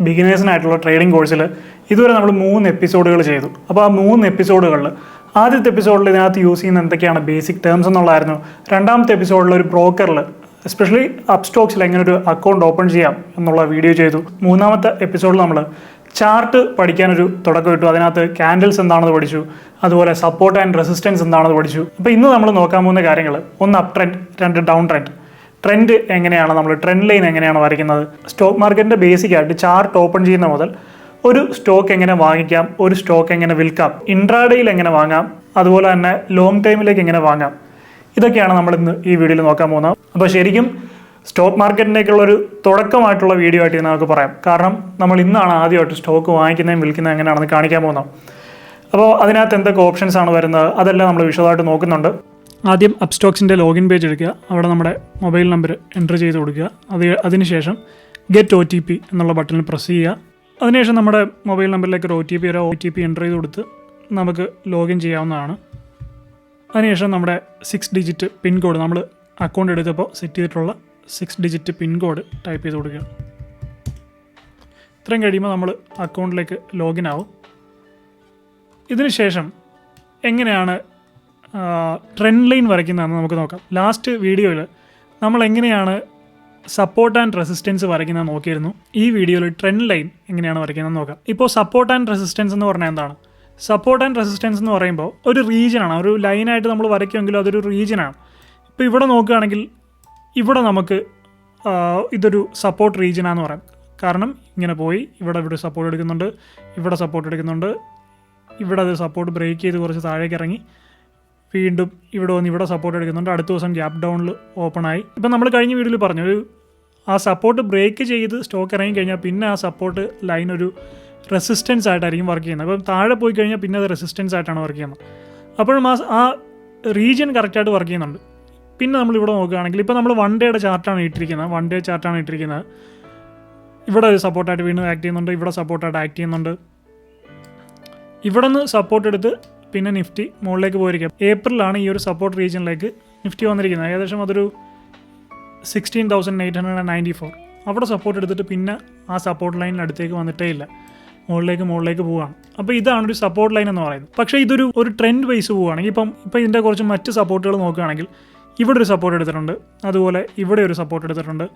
ബിഗിനേഴ്സിനായിട്ടുള്ള trading കോഴ്സിൽ ഇതുവരെ നമ്മൾ മൂന്ന് എപ്പിസോഡുകൾ ചെയ്തു. അപ്പോൾ ആ മൂന്ന് എപ്പിസോഡുകളിൽ ആദ്യത്തെ എപ്പിസോഡിൽ ഇതിനകത്ത് യൂസ് ചെയ്യുന്ന എന്തൊക്കെയാണ് ബേസിക് ടേംസ് എന്നുള്ളതായിരുന്നു. രണ്ടാമത്തെ എപ്പിസോഡിൽ ഒരു ബ്രോക്കറിൽ എസ്പെഷ്യലി അപ്സ്റ്റോക്സിൽ എങ്ങനെ ഒരു അക്കൗണ്ട് ഓപ്പൺ ചെയ്യാം എന്നുള്ള വീഡിയോ ചെയ്തു. മൂന്നാമത്തെ എപ്പിസോഡിൽ നമ്മൾ ചാർട്ട് പഠിക്കാനൊരു തുടക്കം ഇട്ടു. അതിനകത്ത് ക്യാൻഡിൽസ് എന്താണെന്ന് പഠിച്ചു. അതുപോലെ സപ്പോർട്ട് ആൻഡ് റെസിസ്റ്റൻസ് എന്താണെന്ന് പഠിച്ചു. അപ്പോൾ ഇന്ന് നമ്മൾ നോക്കാൻ പോകുന്ന കാര്യങ്ങൾ ഒന്ന് അപ് ട്രെൻഡ് രണ്ട് ഡൗൺ ട്രെൻഡ് ട്രെൻഡ് എങ്ങനെയാണ്? നമ്മൾ ട്രെൻഡ് ലൈൻ എങ്ങനെയാണ് വരയ്ക്കുന്നത്? സ്റ്റോക്ക് മാർക്കറ്റിന്റെ ബേസിക് ആയിട്ട് ചാർട്ട് ഓപ്പൺ ചെയ്യുന്ന മുതൽ ഒരു സ്റ്റോക്ക് എങ്ങനെ വാങ്ങിക്കാം? ഒരു സ്റ്റോക്ക് എങ്ങനെ വിൽക്കാം? ഇൻട്രാഡേയിൽ എങ്ങനെ വാങ്ങാം? അതുപോലെ തന്നെ ലോങ് ടൈമിലേക്ക് എങ്ങനെ വാങ്ങാം? ഇതൊക്കെയാണ് നമ്മൾ ഇന്ന് ഈ വീഡിയോയിൽ നോക്കാൻ പോകുന്നത്. അപ്പോൾ ശരിക്കും സ്റ്റോക്ക് മാർക്കറ്റിലേക്കുള്ള ഒരു തുടക്കമായിട്ടുള്ള വീഡിയോ ആയിട്ട് നമുക്ക് പറയാം. കാരണം നമ്മൾ ഇന്നാണ് ആദ്യമായിട്ട് സ്റ്റോക്ക് വാങ്ങിക്കുന്നതും വിൽക്കുന്നതും എങ്ങനെയാണെന്ന് കാണിക്കാൻ പോകുന്നത്. അപ്പോൾ അതിനകത്ത് എന്തൊക്കെ ഓപ്ഷൻസ് ആണ് വരുന്നത്? അതെല്ലാം നമ്മൾ വിശദമായിട്ട് നോക്കുന്നുണ്ട്. ആദ്യം അപ്സ്റ്റോക്സിന്റെ ലോഗിൻ പേജ് എടുക്കുക. അവിടെ നമ്മുടെ മൊബൈൽ നമ്പർ എന്റർ ചെയ്ത് കൊടുക്കുക. അത് അതിനുശേഷം ഗെറ്റ് ഒ ടി പി എന്നുള്ള ബട്ടണിൽ പ്രസ് ചെയ്യുക. അതിനുശേഷം നമ്മുടെ മൊബൈൽ നമ്പറിലേക്ക് ഒരു ഒ ടി പി ഒരു ഒ ടി പി എന്റർ ചെയ്ത് കൊടുത്ത് നമുക്ക് ലോഗിൻ ചെയ്യാവുന്നതാണ്. അതിനുശേഷം നമ്മുടെ സിക്സ് ഡിജിറ്റ് പിൻ കോഡ് നമ്മൾ അക്കൗണ്ട് എടുത്തപ്പോൾ സെറ്റ് ചെയ്തിട്ടുള്ള six digit pin code type ചെയ്ത് കൊടുക്കുക. ഇത്രയും കഴിയുമ്പോൾ നമ്മൾ അക്കൗണ്ടിലേക്ക് ലോഗിൻ ആവും. ഇതിനുശേഷം എങ്ങനെയാണ് ട്രെൻഡ് ലൈൻ വരയ്ക്കുന്നതെന്ന് നമുക്ക് നോക്കാം. ലാസ്റ്റ് വീഡിയോയിൽ നമ്മൾ എങ്ങനെയാണ് സപ്പോർട്ട് ആൻഡ് റെസിസ്റ്റൻസ് വരയ്ക്കുന്നത് നോക്കിയിരുന്നു. ഈ വീഡിയോയിൽ ട്രെൻഡ് ലൈൻ എങ്ങനെയാണ് വരയ്ക്കുന്നത് നോക്കാം. ഇപ്പോൾ സപ്പോർട്ട് ആൻഡ് റെസിസ്റ്റൻസ് എന്ന് പറഞ്ഞാൽ എന്താണ്? സപ്പോർട്ട് ആൻഡ് റെസിസ്റ്റൻസ് എന്ന് പറയുമ്പോൾ ഒരു റീജിയനാണ് ഒരു ലൈനായിട്ട് നമ്മൾ വരയ്ക്കുമെങ്കിലും അതൊരു റീജിയനാണ് ഇപ്പോൾ ഇവിടെ നോക്കുകയാണെങ്കിൽ ഇവിടെ നമുക്ക് ഇതൊരു സപ്പോർട്ട് റീജിയനാന്ന് പറയാം. കാരണം ഇങ്ങനെ പോയി ഇവിടെ ഇവിടെ സപ്പോർട്ട് എടുക്കുന്നുണ്ട് ഇവിടെ സപ്പോർട്ട് എടുക്കുന്നുണ്ട് ഇവിടെ അത് സപ്പോർട്ട് ബ്രേക്ക് ചെയ്ത് കുറച്ച് താഴേക്ക് ഇറങ്ങി. വീണ്ടും ഇവിടെ വന്ന് ഇവിടെ സപ്പോർട്ട് എടുക്കുന്നുണ്ട്. അടുത്ത ദിവസം ഗ്യാപ് ഡൗണിൽ ഓപ്പൺ ആയി. ഇപ്പം നമ്മൾ കഴിഞ്ഞ വീഡിയോയിൽ പറഞ്ഞു ഒരു ആ സപ്പോർട്ട് ബ്രേക്ക് ചെയ്ത് സ്റ്റോക്ക് ഇറങ്ങി കഴിഞ്ഞാൽ പിന്നെ ആ സപ്പോർട്ട് ലൈൻ ഒരു റെസിസ്റ്റൻസ് ആയിട്ടായിരിക്കും വർക്ക് ചെയ്യുന്നത്. അപ്പം താഴെ പോയി കഴിഞ്ഞാൽ പിന്നെ അത് റെസിസ്റ്റൻസ് ആയിട്ടാണ് വർക്ക് ചെയ്യുന്നത്. അപ്പോഴും ആ ആ റീജിയൻ കറക്റ്റായിട്ട് വർക്ക് ചെയ്യുന്നുണ്ട്. പിന്നെ നമ്മൾ ഇവിടെ നോക്കുകയാണെങ്കിൽ ഇപ്പോൾ നമ്മൾ വൺ ഡേയുടെ ചാർട്ടാണ് ഇട്ടിരിക്കുന്നത്. വൺ ഡേ ചാർട്ടാണ് ഇട്ടിരിക്കുന്നത്. ഇവിടെ ഒരു സപ്പോർട്ടായിട്ട് വീണ്ടും ആക്ട് ചെയ്യുന്നുണ്ട്. ഇവിടെ സപ്പോർട്ടായിട്ട് ആക്ട് ചെയ്യുന്നുണ്ട്. ഇവിടെ നിന്ന് സപ്പോർട്ട് എടുത്ത് പിന്നെ നിഫ്റ്റി മുകളിലേക്ക് പോയിരിക്കാം. ഏപ്രിലാണ് ഈ ഒരു സപ്പോർട്ട് റീജിയനിലേക്ക് നിഫ്റ്റി വന്നിരിക്കുന്നത്. ഏകദേശം അതൊരു sixteen thousand eight hundred and ninety four അവിടെ സപ്പോർട്ട് എടുത്തിട്ട് പിന്നെ ആ സപ്പോർട്ട് ലൈനിൽ അടുത്തേക്ക് വന്നിട്ടേ ഇല്ല. മുകളിലേക്ക് മുകളിലേക്ക് പോവുകയാണ് അപ്പോൾ ഇതാണ് ഒരു സപ്പോർട്ട് ലൈൻ എന്ന് പറയുന്നത്. പക്ഷേ ഇതൊരു ഒരു ട്രെൻഡ് വൈസ് പോവുകയാണെങ്കിൽ ഇപ്പം ഇപ്പം ഇതിന്റെ കുറച്ച് മറ്റ് സപ്പോർട്ടുകൾ നോക്കുകയാണെങ്കിൽ ഇവിടെ ഒരു സപ്പോർട്ട് എടുത്തിട്ടുണ്ട്. അതുപോലെ ഇവിടെ ഒരു സപ്പോർട്ട് എടുത്തിട്ടുണ്ട്.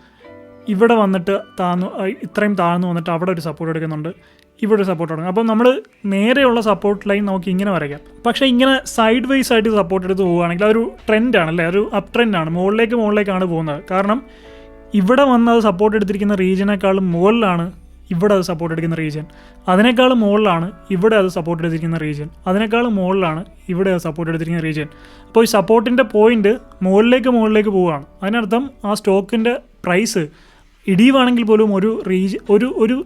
ഇവിടെ വന്നിട്ട് താന്നു ഇത്രയും താഴ്ന്നു വന്നിട്ട് അവിടെ ഒരു സപ്പോർട്ട് എടുക്കുന്നുണ്ട്. ഇവിടെ ഒരു സപ്പോർട്ട് എടുക്കും അപ്പം നമ്മൾ നേരെയുള്ള സപ്പോർട്ട് ലൈൻ നമുക്ക് ഇങ്ങനെ വരയ്ക്കാം. പക്ഷേ ഇങ്ങനെ സൈഡ് വൈസ് ആയിട്ട് സപ്പോർട്ട് എടുത്ത് പോവുകയാണെങ്കിൽ അതൊരു ട്രെൻഡാണ് അല്ലേ? ഒരു അപ് ട്രെൻഡാണ് മുകളിലേക്ക് മുകളിലേക്കാണ് പോകുന്നത്. കാരണം ഇവിടെ വന്ന് അത് സപ്പോർട്ട് എടുത്തിരിക്കുന്ന റീജിയനേക്കാളും മുകളിലാണ് ഇവിടെ അത് സപ്പോർട്ട് എടുക്കുന്ന റീജിയൻ അതിനേക്കാൾ മുകളിലാണ് ഇവിടെ അത് സപ്പോർട്ട് എടുത്തിരിക്കുന്ന റീജിയൻ അതിനേക്കാൾ മുകളിലാണ് ഇവിടെ അത് സപ്പോർട്ട് എടുത്തിരിക്കുന്ന റീജിയൻ അപ്പോൾ ഈ സപ്പോർട്ടിന്റെ പോയിന്റ് മുകളിലേക്ക് മുകളിലേക്ക് പോവുകയാണ്. അതിനർത്ഥം ആ സ്റ്റോക്കിന്റെ പ്രൈസ് ഇടിയുവാണെങ്കിൽ പോലും ഒരു റീജ് ഒരു ഒരു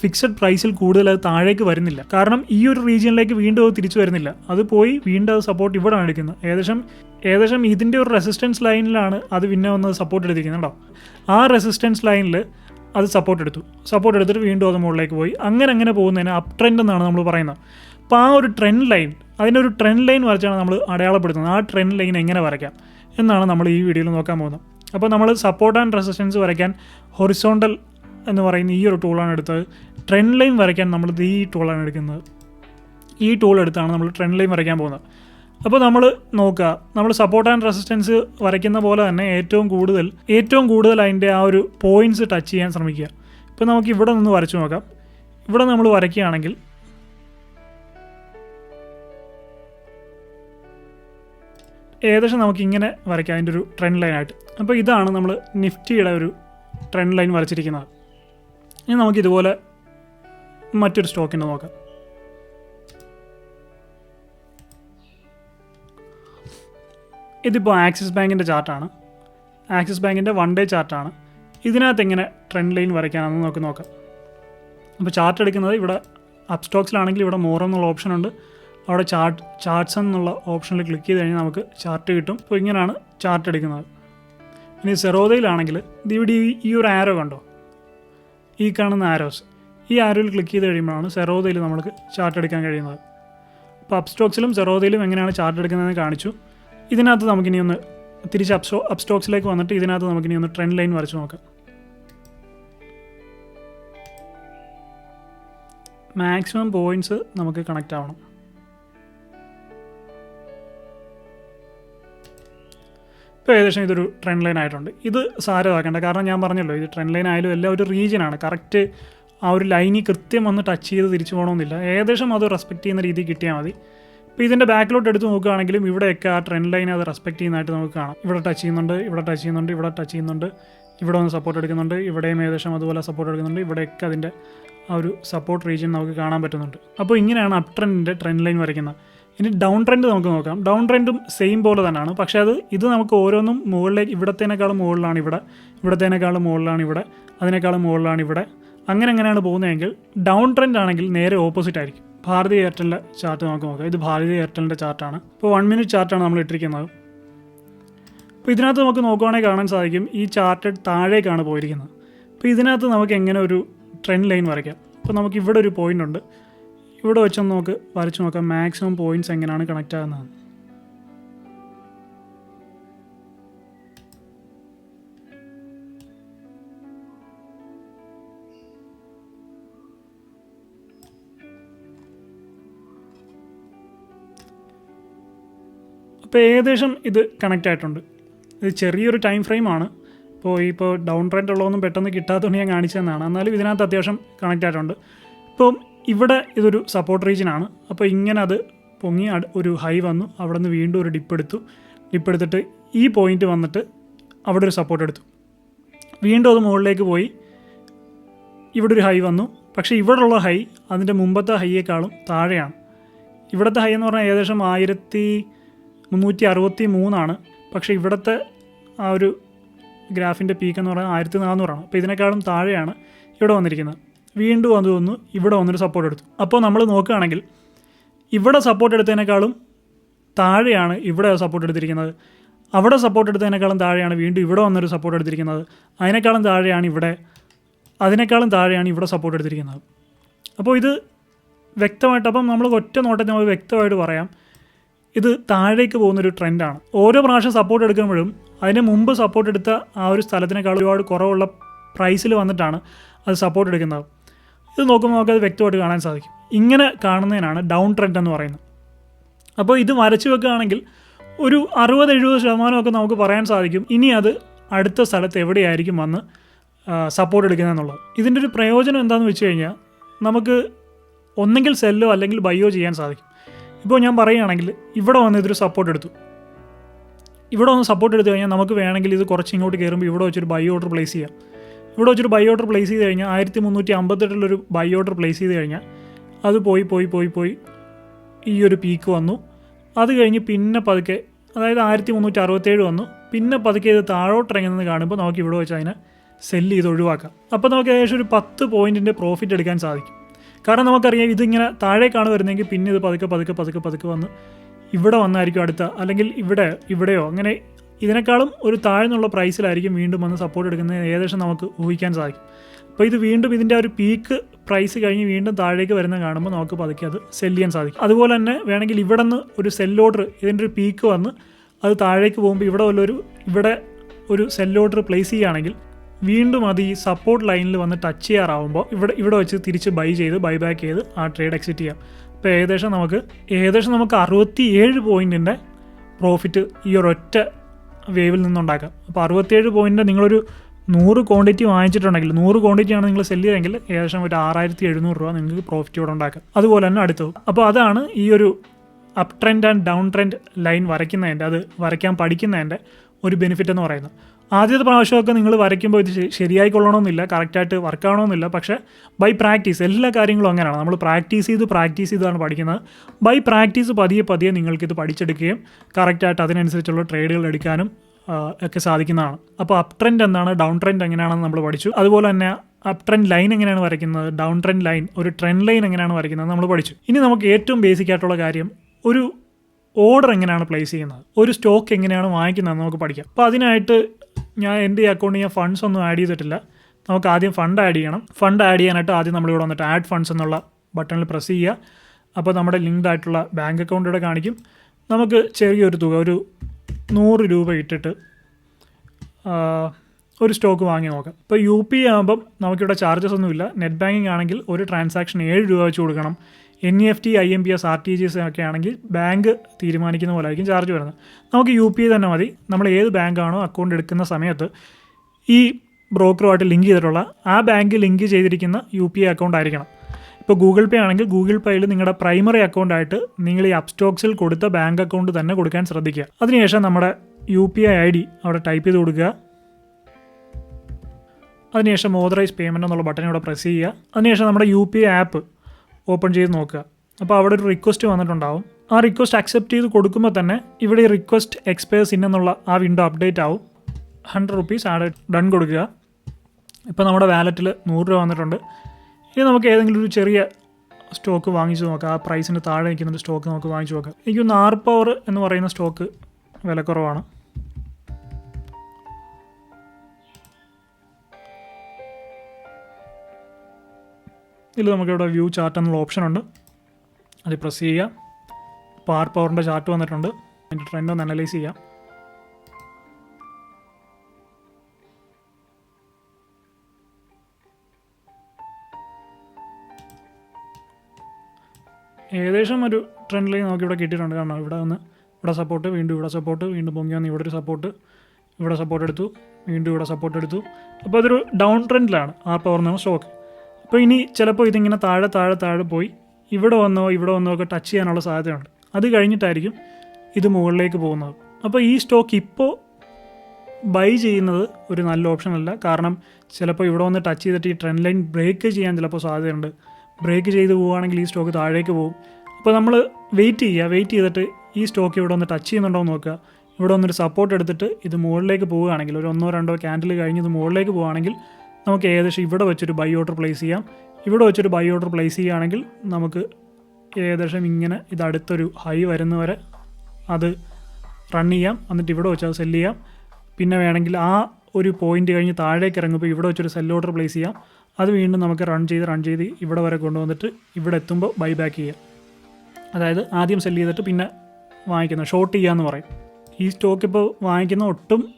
ഫിക്സഡ് പ്രൈസിൽ കൂടുതൽ അത് താഴേക്ക് വരുന്നില്ല. കാരണം ഈ ഒരു റീജിയനിലേക്ക് വീണ്ടും അത് തിരിച്ചു വരുന്നില്ല. അത് പോയി വീണ്ടും അത് സപ്പോർട്ട് ഇവിടെ എടുക്കുന്നത്. ഏകദേശം ഏകദേശം ഇതിന്റെ ഒരു റെസിസ്റ്റൻസ് ലൈനിലാണ് അത് പിന്നെ വന്ന് സപ്പോർട്ട് എടുത്തിരിക്കുന്നത് കേട്ടോ ആ റെസിസ്റ്റൻസ് ലൈനിൽ അത് സപ്പോർട്ട് എടുത്തു. സപ്പോർട്ട് എടുത്തിട്ട് വീണ്ടും അത് മുകളിലേക്ക് പോയി. അങ്ങനെ അങ്ങനെ പോകുന്നതിന് അപ് ട്രെൻഡ് എന്നാണ് നമ്മൾ പറയുന്നത്. അപ്പോൾ ആ ഒരു ട്രെൻഡ് ലൈൻ അതിനൊരു ട്രെൻഡ് ലൈൻ വരച്ചാണ് നമ്മൾ അടയാളപ്പെടുത്തുന്നത്. ആ ട്രെൻഡ് ലൈൻ എങ്ങനെ വരയ്ക്കാം? എന്നാണ് നമ്മൾ ഈ വീഡിയോയിൽ നോക്കാൻ പോകുന്നത്. അപ്പോൾ നമ്മൾ സപ്പോർട്ട് ആൻഡ് റെസിസ്റ്റൻസ് വരയ്ക്കാൻ ഹൊറിസോണ്ടൽ എന്ന് പറയുന്ന ഈ ഒരു ടൂളാണ് എടുത്തത്. ട്രെൻഡ് ലൈൻ വരയ്ക്കാൻ നമ്മൾ ഈ ടൂളാണ് എടുക്കുന്നത്. ഈ ടൂൾ എടുത്താണ് നമ്മൾ ട്രെൻഡ് ലൈൻ വരയ്ക്കാൻ പോകുന്നത്. അപ്പോൾ നമ്മൾ നോക്കുക നമ്മൾ സപ്പോർട്ട് ആൻഡ് റെസിസ്റ്റൻസ് വരയ്ക്കുന്ന പോലെ തന്നെ ഏറ്റവും കൂടുതൽ ഏറ്റവും കൂടുതൽ അതിന്റെ ആ ഒരു പോയിന്റ്സ് ടച്ച് ചെയ്യാൻ ശ്രമിക്കുക. ഇപ്പോൾ നമുക്ക് ഇവിടെ നിന്ന് വരച്ചു നോക്കാം. ഇവിടെ നമ്മൾ വരയ്ക്കുകയാണെങ്കിൽ ഏകദേശം നമുക്ക് ഇങ്ങനെ വരയ്ക്കാം. അതിന്റെ ഒരു ട്രെൻഡ് ലൈനായിട്ട് അപ്പോൾ ഇതാണ് നമ്മൾ നിഫ്റ്റിയുടെ ഒരു ട്രെൻഡ് ലൈൻ വരച്ചിരിക്കുന്നത്. ഇനി നമുക്ക് ഇതുപോലെ മറ്റൊരു സ്റ്റോക്കിനെ നോക്കാം. ഇതിപ്പോൾ ആക്സിസ് ബാങ്കിന്റെ ചാർട്ടാണ് ആക്സിസ് ബാങ്കിന്റെ വൺ ഡേ ചാർട്ടാണ് ഇതിനകത്ത് എങ്ങനെ ട്രെൻഡ് ലൈൻ വരയ്ക്കാനാണെന്ന് നമുക്ക് നോക്കാം. അപ്പോൾ ചാർട്ട് എടുക്കുന്നത് ഇവിടെ അപ് അപ്സ്റ്റോക്സിലാണെങ്കിൽ ഇവിടെ മോർ എന്നുള്ള ഓപ്ഷൻ ഉണ്ട്. അവിടെ ചാർട്ട് ചാർട്ട്സ് എന്നുള്ള ഓപ്ഷനിൽ ക്ലിക്ക് ചെയ്ത് കഴിഞ്ഞാൽ നമുക്ക് ചാർട്ട് കിട്ടും. അപ്പോൾ ഇങ്ങനെയാണ് ചാർട്ട് എടുക്കുന്നത്. ഇനി സെറോദയിലാണെങ്കിൽ ഇവിടെ ഈ ഒരു ആരോ കണ്ടോ? ഈ കാണുന്ന ആരോസ് ഈ ആരോയിൽ ക്ലിക്ക് ചെയ്ത് കഴിയുമ്പോഴാണ് സെറോദയിൽ നമുക്ക് ചാർട്ട് എടുക്കാൻ കഴിയുന്നത്. അപ്പോൾ അപ്സ്റ്റോക്സിലും സെറോദയിലും എങ്ങനെയാണ് ചാർട്ട് എടുക്കുന്നതെന്ന് കാണിച്ചു. ഇതിനകത്ത് നമുക്കിനി ഒന്ന് തിരിച്ച് അപ്സ്റ്റോ അപ്സ്റ്റോക്സിലേക്ക് വന്നിട്ട് ഇതിനകത്ത് നമുക്കിനി ഒന്ന് ട്രെൻഡ് ലൈൻ വരച്ച് നോക്കാം. മാക്സിമം പോയിന്റ്സ് നമുക്ക് കണക്റ്റ് ആവണം. ഇപ്പോൾ ഏകദേശം ഇതൊരു ട്രെൻഡ് ലൈൻ ആയിട്ടുണ്ട്. ഇത് സാരമാക്കേണ്ട. കാരണം ഞാൻ പറഞ്ഞല്ലോ ഇത് ട്രെൻഡ് ലൈൻ ആയാലും എല്ലാം ഒരു റീജിയനാണ് കറക്റ്റ് ആ ഒരു ലൈനിൽ കൃത്യം വന്ന് ടച്ച് ചെയ്ത് തിരിച്ചു പോകണമെന്നില്ല ഏകദേശം അത് റെസ്പെക്ട് ചെയ്യുന്ന രീതി കിട്ടിയാൽ മതി. ഇപ്പോൾ ഇതിന്റെ ബാക്കിലോട്ട് എടുത്ത് നോക്കുകയാണെങ്കിലും ഇവിടെയൊക്കെ ആ ട്രെൻഡ് ലൈൻ അത് റെസ്പെക്ട് ചെയ്യുന്നതായിട്ട് നമുക്ക് കാണാം. ഇവിടെ ടച്ച് ചെയ്യുന്നുണ്ട് ഇവിടെ ടച്ച് ചെയ്യുന്നുണ്ട് ഇവിടെ ടച്ച് ചെയ്യുന്നുണ്ട്. ഇവിടെ ഒന്ന് സപ്പോർട്ട് എടുക്കുന്നുണ്ട് ഇവിടെയും ഏകദേശം അതുപോലെ സപ്പോർട്ട് എടുക്കുന്നുണ്ട്. ഇവിടെയൊക്കെ അതിന്റെ ആ ഒരു സപ്പോർട്ട് റീജിയൻ നമുക്ക് കാണാൻ പറ്റുന്നുണ്ട്. അപ്പോൾ ഇങ്ങനെയാണ് അപ് ട്രെൻഡിന്റെ ട്രെൻഡ് ലൈൻ വരയ്ക്കുന്നത്. ഇനി ഡൗൺ ട്രെൻഡ് നമുക്ക് നോക്കാം. ഡൗൺ ട്രെൻഡും സെയിം പോലെ തന്നെയാണ്. പക്ഷേ അത് ഇത് നമുക്ക് ഓരോന്നും മുകളിലേക്ക് ഇവിടത്തേനേക്കാളും മുകളിലാണ് ഇവിടെ ഇവിടത്തേനേക്കാളും മുകളിലാണ് ഇവിടെ അതിനേക്കാളും മുകളിലാണ് ഇവിടെ. അങ്ങനെ അങ്ങനെയാണ് പോകുന്നതെങ്കിൽ ഡൗൺ ട്രെൻഡ് ആണെങ്കിൽ നേരെ ഓപ്പോസിറ്റ് ആയിരിക്കും. ഭാരതി എയർടെലിന്റെ ചാർട്ട് നമുക്ക് നോക്കാം. ഇത് ഭാരതി എയർടെലിന്റെ ചാർട്ടാണ് ഇപ്പോൾ വൺ മിനിറ്റ് ചാർട്ടാണ് നമ്മൾ ഇട്ടിരിക്കുന്നത്. അപ്പോൾ ഇതിനകത്ത് നമുക്ക് നോക്കുവാണെങ്കിൽ കാണാൻ സാധിക്കും ഈ ചാർട്ട് താഴേക്കാണ് പോയിരിക്കുന്നത്. അപ്പോൾ ഇതിനകത്ത് നമുക്ക് എങ്ങനെ ഒരു ട്രെൻഡ് ലൈൻ വരയ്ക്കാം? അപ്പോൾ നമുക്ക് ഇവിടെ ഒരു പോയിന്റ് ഉണ്ട്. ഇവിടെ വെച്ചൊന്ന് നമുക്ക് വരച്ച് നോക്കാം. മാക്സിമം പോയിന്റ്സ് എങ്ങനെയാണ് കണക്ട് ആകുന്നത്? അപ്പോൾ ഏകദേശം ഇത് കണക്റ്റ് ആയിട്ടുണ്ട്. ഇത് ചെറിയൊരു ടൈം ഫ്രെയിമാണ് ഇപ്പോൾ ഇപ്പോൾ ഡൗൺ ട്രെൻഡ് ഉള്ളതൊന്നും പെട്ടെന്ന് കിട്ടാത്തതുകൊണ്ട് ഞാൻ കാണിച്ചതെന്നാണ്. എന്നാലും ഇതിനകത്ത് അത്യാവശ്യം കണക്റ്റ് ആയിട്ടുണ്ട്. ഇപ്പം ഇവിടെ ഇതൊരു സപ്പോർട്ട് റീജിയനാണ് അപ്പോൾ ഇങ്ങനെ അത് പൊങ്ങി ഒരു ഹൈ വന്നു. അവിടെ നിന്ന് വീണ്ടും ഒരു ഡിപ്പ് എടുത്തു. ഡിപ്പ് എടുത്തിട്ട് ഈ പോയിന്റ് വന്നിട്ട് അവിടെ ഒരു സപ്പോർട്ട് എടുത്തു. വീണ്ടും അത് മുകളിലേക്ക് പോയി. ഇവിടെ ഒരു ഹൈ വന്നു. പക്ഷേ ഇവിടെയുള്ള ഹൈ അതിന്റെ മുമ്പത്തെ ഹൈയേക്കാളും താഴെയാണ്. ഇവിടുത്തെ ഹൈ എന്ന് പറഞ്ഞാൽ ഏകദേശം ആയിരത്തി മുന്നൂറ്റി അറുപത്തി മൂന്നാണ് പക്ഷേ ഇവിടുത്തെ ആ ഒരു ഗ്രാഫിന്റെ പീക്ക് എന്ന് പറഞ്ഞാൽ ആയിരത്തി നാനൂറാണ് അപ്പോൾ ഇതിനേക്കാളും താഴെയാണ് ഇവിടെ വന്നിരിക്കുന്നത്. വീണ്ടും വന്നു വന്നു ഇവിടെ വന്നൊരു സപ്പോർട്ട് എടുത്തു. അപ്പോൾ നമ്മൾ നോക്കുകയാണെങ്കിൽ ഇവിടെ സപ്പോർട്ട് എടുത്തതിനേക്കാളും താഴെയാണ് ഇവിടെ സപ്പോർട്ട് എടുത്തിരിക്കുന്നത്. അവിടെ സപ്പോർട്ട് എടുത്തതിനേക്കാളും താഴെയാണ് വീണ്ടും ഇവിടെ വന്നൊരു സപ്പോർട്ട് എടുത്തിരിക്കുന്നത്. അതിനേക്കാളും താഴെയാണ് ഇവിടെ അതിനേക്കാളും താഴെയാണ് ഇവിടെ സപ്പോർട്ട് എടുത്തിരിക്കുന്നത്. അപ്പോൾ ഇത് വ്യക്തമായിട്ട് അപ്പം നമ്മൾ ഒറ്റ നോട്ടത്തിൽ നമുക്ക് വ്യക്തമായിട്ട് പറയാം. ഇത് താഴേക്ക് പോകുന്നൊരു ട്രെൻഡാണ് ഓരോ പ്രാവശ്യം സപ്പോർട്ട് എടുക്കുമ്പോഴും അതിന് മുമ്പ് സപ്പോർട്ട് എടുത്ത ആ ഒരു സ്ഥലത്തിനേക്കാൾ ഒരുപാട് കുറവുള്ള പ്രൈസിൽ വന്നിട്ടാണ് അത് സപ്പോർട്ട് എടുക്കുന്നത്. ഇത് നോക്കുമ്പോൾ നമുക്കത് വ്യക്തമായിട്ട് കാണാൻ സാധിക്കും. ഇങ്ങനെ കാണുന്നതിനാണ് ഡൗൺ ട്രെൻഡ് എന്ന് പറയുന്നത്. അപ്പോൾ ഇത് വരച്ചു വെക്കുകയാണെങ്കിൽ ഒരു അറുപത് എഴുപത് ശതമാനമൊക്കെ നമുക്ക് പറയാൻ സാധിക്കും. ഇനി അത് അടുത്ത സ്ഥലത്ത് എവിടെയായിരിക്കും വന്ന് സപ്പോർട്ട് എടുക്കുന്നതെന്നുള്ളത് ഇതിന്റെ ഒരു പ്രയോജനം എന്താണെന്ന് വെച്ച് കഴിഞ്ഞാൽ നമുക്ക് ഒന്നെങ്കിൽ സെല്ലോ അല്ലെങ്കിൽ ബയോ ചെയ്യാൻ സാധിക്കും. ഇപ്പോൾ ഞാൻ പറയുകയാണെങ്കിൽ ഇവിടെ വന്ന് ഇതൊരു സപ്പോർട്ട് എടുത്തു. ഇവിടെ വന്ന് സപ്പോർട്ട് എടുത്തു കഴിഞ്ഞാൽ നമുക്ക് വേണമെങ്കിൽ ഇത് കുറച്ച് ഇങ്ങോട്ട് കയറുമ്പോൾ ഇവിടെ വെച്ചൊരു ബൈ ഓർഡർ പ്ലേസ് ചെയ്യാം. ഇവിടെ വെച്ചൊരു ബൈ ഓർഡർ പ്ലേസ് ചെയ്ത് കഴിഞ്ഞാൽ ആയിരത്തി മുന്നൂറ്റി അമ്പത്തെട്ടിലൊരു ബൈ ഓർഡർ പ്ലേസ് ചെയ്ത് കഴിഞ്ഞാൽ അത് പോയി പോയി പോയി പോയി ഈ ഒരു പീക്ക് വന്നു. അത് കഴിഞ്ഞ് പിന്നെ പതുക്കെ അതായത് ആയിരത്തി മുന്നൂറ്റി അറുപത്തേഴ് വന്നു. പിന്നെ പതുക്കെ ഇത് താഴോട്ട് ഇറങ്ങുന്നത് കാണുമ്പോൾ നമുക്ക് ഇവിടെ വെച്ച് അതിനെ സെല്ല് ചെയ്ത് ഒഴിവാക്കാം. അപ്പോൾ നമുക്ക് ഏകദേശം ഒരു പത്ത് പോയിന്റിന്റെ പ്രോഫിറ്റ് എടുക്കാൻ സാധിക്കും. കാരണം നമുക്കറിയാം ഇതിങ്ങനെ താഴേക്കാണ് വരുന്നതെങ്കിൽ പിന്നെ ഇത് പതുക്കെ പതുക്കെ പതുക്കെ പതുക്കെ വന്ന് ഇവിടെ വന്നായിരിക്കും അടുത്ത അല്ലെങ്കിൽ ഇവിടെ ഇവിടെയോ അങ്ങനെ ഇതിനേക്കാളും ഒരു താഴ്ന്നുള്ള പ്രൈസിലായിരിക്കും വീണ്ടും വന്ന് സപ്പോർട്ട് എടുക്കുന്നത് ഏകദേശം നമുക്ക് ഊഹിക്കാൻ സാധിക്കും. അപ്പോൾ ഇത് വീണ്ടും ഇതിന്റെ ഒരു പീക്ക് പ്രൈസ് കഴിഞ്ഞ് വീണ്ടും താഴേക്ക് വരുന്ന കാണുമ്പോൾ നമുക്ക് പതുക്കെ അത് സെൽ ചെയ്യാൻ സാധിക്കും. അതുപോലെ തന്നെ വേണമെങ്കിൽ ഇവിടെ നിന്ന് ഒരു സെൽ ഓർഡർ ഇതിന്റെ ഒരു പീക്ക് വന്ന് അത് താഴേക്ക് പോകുമ്പോൾ ഇവിടെ വല്ലൊരു ഇവിടെ ഒരു സെൽ ഓർഡർ പ്ലേസ് ചെയ്യുകയാണെങ്കിൽ വീണ്ടും അത് ഈ സപ്പോർട്ട് ലൈനിൽ വന്ന് ടച്ച് ചെയ്യാറാവുമ്പോൾ ഇവിടെ ഇവിടെ വെച്ച് തിരിച്ച് ബൈ ചെയ്ത് ബൈ ബാക്ക് ചെയ്ത് ആ ട്രേഡ് എക്സിറ്റ് ചെയ്യാം. അപ്പോൾ ഏകദേശം നമുക്ക് ഏകദേശം നമുക്ക് അറുപത്തി ഏഴ് പോയിന്റിന്റെ പ്രോഫിറ്റ് ഈ ഒരൊറ്റ വേവിൽ നിന്നുണ്ടാക്കാം. അപ്പോൾ അറുപത്തിയേഴ് പോയിന്റ് നിങ്ങളൊരു നൂറ് ക്വാണ്ടിറ്റി വാങ്ങിച്ചിട്ടുണ്ടെങ്കിൽ നൂറ് ക്വാണ്ടിറ്റിയാണ് നിങ്ങൾ സെല്ല് ചെയ്തെങ്കിൽ ഏകദേശം ഒരു ആറായിരത്തി എഴുന്നൂറ് രൂപ നിങ്ങൾക്ക് പ്രോഫിറ്റ് ഇവിടെ ഉണ്ടാക്കാം. അതുപോലെ തന്നെ അടുത്തത്. അപ്പോൾ അതാണ് ഈ ഒരു up trend and down trend line വരയ്ക്കുന്നതിന്റെ അത് വരയ്ക്കാൻ പഠിക്കുന്നതിന്റെ ഒരു ബെനിഫിറ്റ് എന്ന് പറയുന്നത്. ആദ്യത്തെ പ്രാവശ്യമൊക്കെ നിങ്ങൾ വരയ്ക്കുമ്പോൾ ഇത് ശരിയായി കൊള്ളണമെന്നില്ല കറക്റ്റായിട്ട് വർക്ക് ആവണമെന്നില്ല. പക്ഷേ ബൈ പ്രാക്ടീസ് എല്ലാ കാര്യങ്ങളും അങ്ങനെയാണ്. നമ്മൾ പ്രാക്ടീസ് ചെയ്ത് പ്രാക്ടീസ് ചെയ്താണ് പഠിക്കുന്നത്. ബൈ പ്രാക്ടീസ് പതിയെ പതിയെ നിങ്ങൾക്കിത് പഠിച്ചെടുക്കുകയും കറക്റ്റായിട്ട് അതിനനുസരിച്ചുള്ള ട്രേഡുകൾ എടുക്കാനും ഒക്കെ സാധിക്കുന്നതാണ്. അപ്പോൾ അപ് ട്രെൻഡ് എന്താണ്? ഡൗൺ ട്രെൻഡ് എങ്ങനെയാണെന്ന് നമ്മൾ പഠിച്ചു. അതുപോലെ തന്നെ അപ് ട്രെൻഡ് ലൈൻ എങ്ങനെയാണ് വരയ്ക്കുന്നത്? ഡൗൺ ട്രെൻഡ് ലൈൻ ഒരു ട്രെൻഡ് ലൈൻ എങ്ങനെയാണ് വരയ്ക്കുന്നത് നമ്മൾ പഠിച്ചു. ഇനി നമുക്ക് ഏറ്റവും ബേസിക് ആയിട്ടുള്ള കാര്യം ഒരു ഓർഡർ എങ്ങനെയാണ് പ്ലേസ് ചെയ്യുന്നത്? ഒരു സ്റ്റോക്ക് എങ്ങനെയാണ് വാങ്ങിക്കുന്നത് നമുക്ക് പഠിക്കാം. അപ്പോൾ അതിനായിട്ട് ഞാൻ എന്റെ ഈ അക്കൗണ്ടിൽ ഞാൻ ഫണ്ട്സ് ഒന്നും ആഡ് ചെയ്തിട്ടില്ല. നമുക്ക് ആദ്യം ഫണ്ട് ആഡ് ചെയ്യണം. ഫണ്ട് ആഡ് ചെയ്യാനായിട്ട് ആദ്യം നമ്മളിവിടെ വന്നിട്ട് ആഡ് ഫണ്ട്സ് എന്നുള്ള ബട്ടണിൽ പ്രസ് ചെയ്യുക. അപ്പോൾ നമ്മുടെ ലിങ്ക്ഡ് ആയിട്ടുള്ള ബാങ്ക് അക്കൗണ്ട് ഇവിടെ കാണിക്കും. നമുക്ക് ചെറിയൊരു തുക ഒരു നൂറ് രൂപ ഇട്ടിട്ട് ഒരു സ്റ്റോക്ക് വാങ്ങി നോക്കാം. ഇപ്പോൾ യു പി ആകുമ്പം നമുക്കിവിടെ ചാർജസ് ഒന്നുമില്ല. നെറ്റ് ബാങ്കിങ് ആണെങ്കിൽ ഒരു ട്രാൻസാക്ഷൻ ഏഴ് രൂപ വെച്ച് കൊടുക്കണം. N E F T I M P S R T G S ഒക്കെ ആണെങ്കിൽ ബാങ്ക് തീരുമാനിക്കുന്ന പോലെ ആയിരിക്കും ചാർജ് വരുന്നത്. നമുക്ക് യു പി തന്നെ മതി. നമ്മൾ ഏത് ബാങ്കാണോ അക്കൗണ്ട് എടുക്കുന്ന സമയത്ത് ഈ ബ്രോക്കറുമായിട്ട് ലിങ്ക് ചെയ്തിട്ടുള്ള ആ ബാങ്ക് ലിങ്ക് ചെയ്തിരിക്കുന്ന യു പി ഐ അക്കൗണ്ട് ആയിരിക്കണം. ഇപ്പോൾ ഗൂഗിൾ പേ ആണെങ്കിൽ ഗൂഗിൾ പേയിൽ നിങ്ങളുടെ പ്രൈമറി അക്കൗണ്ടായിട്ട് നിങ്ങൾ ഈ അപ്സ്റ്റോക്സിൽ കൊടുത്ത ബാങ്ക് അക്കൗണ്ട് തന്നെ കൊടുക്കാൻ ശ്രദ്ധിക്കുക. അതിനുശേഷം നമ്മുടെ U P I I D അവിടെ ടൈപ്പ് ചെയ്ത് കൊടുക്കുക. അതിനുശേഷം ഓതറൈസ് പേയ്മെന്റ് എന്നുള്ള ബട്ടൺ ഇവിടെ പ്രസ് ചെയ്യുക. അതിനുശേഷം നമ്മുടെ U P I app open ചെയ്ത് നോക്കുക. അപ്പോൾ അവിടെ ഒരു റിക്വസ്റ്റ് വന്നിട്ടുണ്ടാവും. ആ റിക്വസ്റ്റ് അക്സെപ്റ്റ് ചെയ്ത് കൊടുക്കുമ്പോൾ തന്നെ ഇവിടെ ഈ റിക്വസ്റ്റ് എക്സ്പയർസ് ഇന്നെന്നുള്ള ആ വിൻഡോ അപ്ഡേറ്റ് ആവും. ഹൺഡ്രഡ് റുപ്പീസ് ആഡ് ഡൺ കൊടുക്കുക. ഇപ്പോൾ നമ്മുടെ വാലറ്റിൽ നൂറ് രൂപ വന്നിട്ടുണ്ട്. ഇനി നമുക്ക് ഏതെങ്കിലും ഒരു ചെറിയ സ്റ്റോക്ക് വാങ്ങിച്ചു നോക്കാം. ആ പ്രൈസിന് താഴെ നിൽക്കുന്ന സ്റ്റോക്ക് നമുക്ക് വാങ്ങിച്ചു നോക്കാം. എനിക്കൊന്ന് ആർ പവർ എന്ന് പറയുന്ന സ്റ്റോക്ക് വിലക്കുറവാണ്. ഇതിൽ നമുക്കിവിടെ വ്യൂ ചാർട്ട് എന്നുള്ള ഓപ്ഷൻ ഉണ്ട്. അത് പ്രസ് ചെയ്യുക. ആർ പവറിന്റെ ചാർട്ട് വന്നിട്ടുണ്ട്. അതിന്റെ ട്രെൻഡ് ഒന്ന് അനലൈസ് ചെയ്യാം. ഏകദേശം ഒരു ട്രെൻഡ് ലൈൻ നമുക്ക് ഇവിടെ കിട്ടിയിട്ടുണ്ട്. കാരണം ഇവിടെ വന്ന് ഇവിടെ സപ്പോർട്ട് വീണ്ടും ഇവിടെ സപ്പോർട്ട് വീണ്ടും പൊങ്ങി വന്ന് ഇവിടെ ഒരു സപ്പോർട്ട് ഇവിടെ സപ്പോർട്ട് എടുത്തു വീണ്ടും ഇവിടെ സപ്പോർട്ട് എടുത്തു. അപ്പോൾ അതൊരു ഡൗൺ ട്രെൻഡിലാണ് ആ പവർ നമ്മൾ സ്റ്റോക്ക് അപ്പോൾ ഇനി ചിലപ്പോൾ ഇതിങ്ങനെ താഴെ താഴെ താഴെ പോയി ഇവിടെ വന്നോ ഇവിടെ വന്നോ ഒക്കെ ടച്ച് ചെയ്യാനുള്ള സാധ്യതയുണ്ട്. അത് കഴിഞ്ഞിട്ടായിരിക്കും ഇത് മുകളിലേക്ക് പോകുന്നത്. അപ്പോൾ ഈ സ്റ്റോക്ക് ഇപ്പോൾ ബൈ ചെയ്യുന്നത് ഒരു നല്ല ഓപ്ഷൻ അല്ല. കാരണം ചിലപ്പോൾ ഇവിടെ വന്ന് ടച്ച് ചെയ്തിട്ട് ഈ ട്രെൻഡ് ലൈൻ ബ്രേക്ക് ചെയ്യാൻ ചിലപ്പോൾ സാധ്യതയുണ്ട്. ബ്രേക്ക് ചെയ്ത് പോവുകയാണെങ്കിൽ ഈ സ്റ്റോക്ക് താഴേക്ക് പോകും. അപ്പോൾ നമ്മൾ വെയിറ്റ് ചെയ്യുക. വെയിറ്റ് ചെയ്തിട്ട് ഈ സ്റ്റോക്ക് ഇവിടെ ഒന്ന് ടച്ച് ചെയ്യുന്നുണ്ടോ എന്ന് നോക്കുക. ഇവിടെ ഒന്നൊരു സപ്പോർട്ട് എടുത്തിട്ട് ഇത് മുകളിലേക്ക് പോവുകയാണെങ്കിൽ ഒരു ഒന്നോ രണ്ടോ ക്യാൻഡിൽ കഴിഞ്ഞ് ഇത് മുകളിലേക്ക് പോവുകയാണെങ്കിൽ നമുക്ക് ഏകദേശം ഇവിടെ വെച്ചൊരു ബൈ ഓർഡർ പ്ലേസ് ചെയ്യാം. ഇവിടെ വെച്ചൊരു ബൈ ഓർഡർ പ്ലേസ് ചെയ്യുകയാണെങ്കിൽ നമുക്ക് ഏകദേശം ഇങ്ങനെ ഇത് അടുത്തൊരു ഹൈ വരുന്നവരെ അത് റൺ ചെയ്യാം. എന്നിട്ട് ഇവിടെ വെച്ച് അത് സെല്ല് ചെയ്യാം. പിന്നെ വേണമെങ്കിൽ ആ ഒരു പോയിന്റ് കഴിഞ്ഞ് താഴേക്ക് ഇറങ്ങുമ്പോൾ ഇവിടെ വെച്ചൊരു സെൽ ഓർഡർ പ്ലേസ് ചെയ്യാം. അത് വീണ്ടും നമുക്ക് റൺ ചെയ്ത് റൺ ചെയ്ത് ഇവിടെ വരെ കൊണ്ടുവന്നിട്ട് ഇവിടെ എത്തുമ്പോൾ ബൈ ബാക്ക് ചെയ്യാം. അതായത് ആദ്യം സെൽ ചെയ്തിട്ട് പിന്നെ വാങ്ങിക്കുന്ന ഷോർട്ട് ചെയ്യാമെന്ന് പറയും. ഈ സ്റ്റോക്ക് ഇപ്പോൾ വാങ്ങിക്കുന്ന ഒട്ടും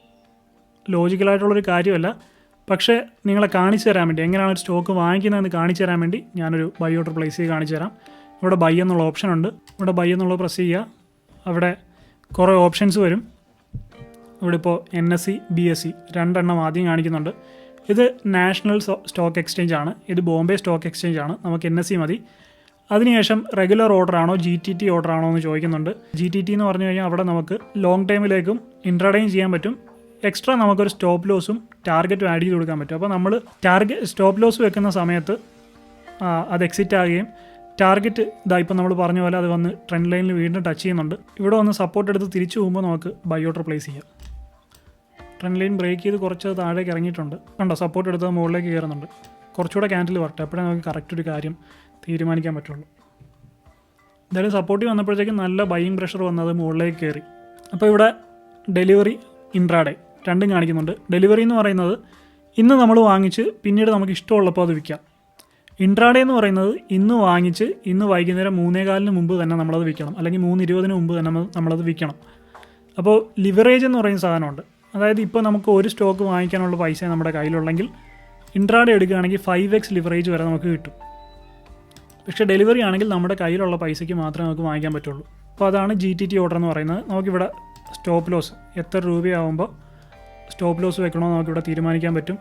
ലോജിക്കലായിട്ടുള്ളൊരു കാര്യമല്ല. പക്ഷേ നിങ്ങളെ കാണിച്ചു തരാൻ വേണ്ടി എങ്ങനെയാണ് ഒരു സ്റ്റോക്ക് വാങ്ങിക്കുന്നതെന്ന് കാണിച്ചു തരാൻ വേണ്ടി ഞാനൊരു ബൈ ഓർഡർ പ്ലേസ് ചെയ്ത് കാണിച്ചു തരാം. ഇവിടെ ബൈ എന്നുള്ള ഓപ്ഷൻ ഉണ്ട്. ഇവിടെ ബൈ എന്നുള്ളത് പ്രസ് ചെയ്യുക. അവിടെ കുറേ ഓപ്ഷൻസ് വരും. ഇവിടെ ഇപ്പോൾ N S E B S E രണ്ടെണ്ണം ആദ്യം കാണിക്കുന്നുണ്ട്. ഇത് നാഷണൽ സ്റ്റോക്ക് എക്സ്ചേഞ്ച് ആണ്. ഇത് ബോംബെ സ്റ്റോക്ക് എക്സ്ചേഞ്ച് ആണ്. നമുക്ക് എൻ എസ് സി മതി. അതിനുശേഷം റെഗുലർ ഓർഡർ ആണോ ജി ടി ടി ഓർഡർ ആണോ എന്ന് ചോദിക്കുന്നുണ്ട്. ജി ടി ടി എന്ന് പറഞ്ഞു കഴിഞ്ഞാൽ അവിടെ നമുക്ക് ലോങ് ടൈമിലേക്കും ഇൻട്രഡൈൻ ചെയ്യാൻ പറ്റും. എക്സ്ട്രാ നമുക്കൊരു സ്റ്റോപ്പ് ലോസും ടാർഗറ്റും ആഡ് ചെയ്ത് കൊടുക്കാൻ പറ്റും. അപ്പോൾ നമ്മൾ ടാർഗറ്റ് സ്റ്റോപ്പ് ലോസ് വെക്കുന്ന സമയത്ത് അത് എക്സിറ്റ് ആകുകയും ടാർഗറ്റ് ഇതാ ഇപ്പം നമ്മൾ പറഞ്ഞ പോലെ അത് വന്ന് ട്രെൻഡ് ലൈനിൽ വീണ്ടും ടച്ച് ചെയ്യുന്നുണ്ട്. ഇവിടെ വന്ന് സപ്പോർട്ട് എടുത്ത് തിരിച്ചു പോകുമ്പോൾ നമുക്ക് ബൈ പ്ലേസ് ചെയ്യാം. ട്രെൻഡ് ലൈൻ ബ്രേക്ക് ചെയ്ത് കുറച്ച് താഴേക്ക് ഇറങ്ങിയിട്ടുണ്ട്. കണ്ടോ സപ്പോർട്ട് എടുത്ത് മുകളിലേക്ക് കയറുന്നുണ്ട്. കുറച്ചുകൂടെ ക്യാൻഡിൽ വരട്ടെ അപ്പോഴേ നമുക്ക് കറക്റ്റ് ഒരു കാര്യം തീരുമാനിക്കാൻ പറ്റുള്ളൂ. എന്തായാലും സപ്പോർട്ട് വന്നപ്പോഴത്തേക്കും നല്ല ബൈയിങ് പ്രഷർ വന്നത് മുകളിലേക്ക് കയറി. അപ്പോൾ ഇവിടെ ഡെലിവറി ഇൻട്രാഡേ രണ്ടും കാണിക്കുന്നുണ്ട്. ഡെലിവറി എന്ന് പറയുന്നത് ഇന്ന് നമ്മൾ വാങ്ങിച്ച് പിന്നീട് നമുക്ക് ഇഷ്ടമുള്ളപ്പോൾ അത് വിൽക്കാം. ഇൻട്രാഡേ എന്ന് പറയുന്നത് ഇന്ന് വാങ്ങിച്ച് ഇന്ന് വൈകുന്നേരം മൂന്നേകാലിന് മുമ്പ് തന്നെ നമ്മളത് വിൽക്കണം. അല്ലെങ്കിൽ മൂന്ന് ഇരുപതിന് മുമ്പ് തന്നെ നമ്മ- നമ്മളത് വിൽക്കണം. അപ്പോൾ ലിവറേജ് എന്ന് പറയുന്ന സാധനമുണ്ട്. അതായത് ഇപ്പോൾ നമുക്ക് ഒരു സ്റ്റോക്ക് വാങ്ങിക്കാനുള്ള പൈസ നമ്മുടെ കയ്യിലുള്ളെങ്കിൽ ഇൻട്രാഡേ എടുക്കുകയാണെങ്കിൽ ഫൈവ് എക്സ് ലിവറേജ് വരെ നമുക്ക് കിട്ടും. പക്ഷേ ഡെലിവറി ആണെങ്കിൽ നമ്മുടെ കയ്യിലുള്ള പൈസയ്ക്ക് മാത്രമേ നമുക്ക് വാങ്ങിക്കാൻ പറ്റുള്ളൂ. അപ്പോൾ അതാണ് ജി ടി ടി ഓർഡർ എന്ന് പറയുന്നത്. നമുക്കിവിടെ സ്റ്റോപ്പ് ലോസ് എത്ര രൂപയാവുമ്പോൾ സ്റ്റോപ്പ് ലോസ് വെക്കണമെന്ന് നമുക്കിവിടെ തീരുമാനിക്കാൻ പറ്റും.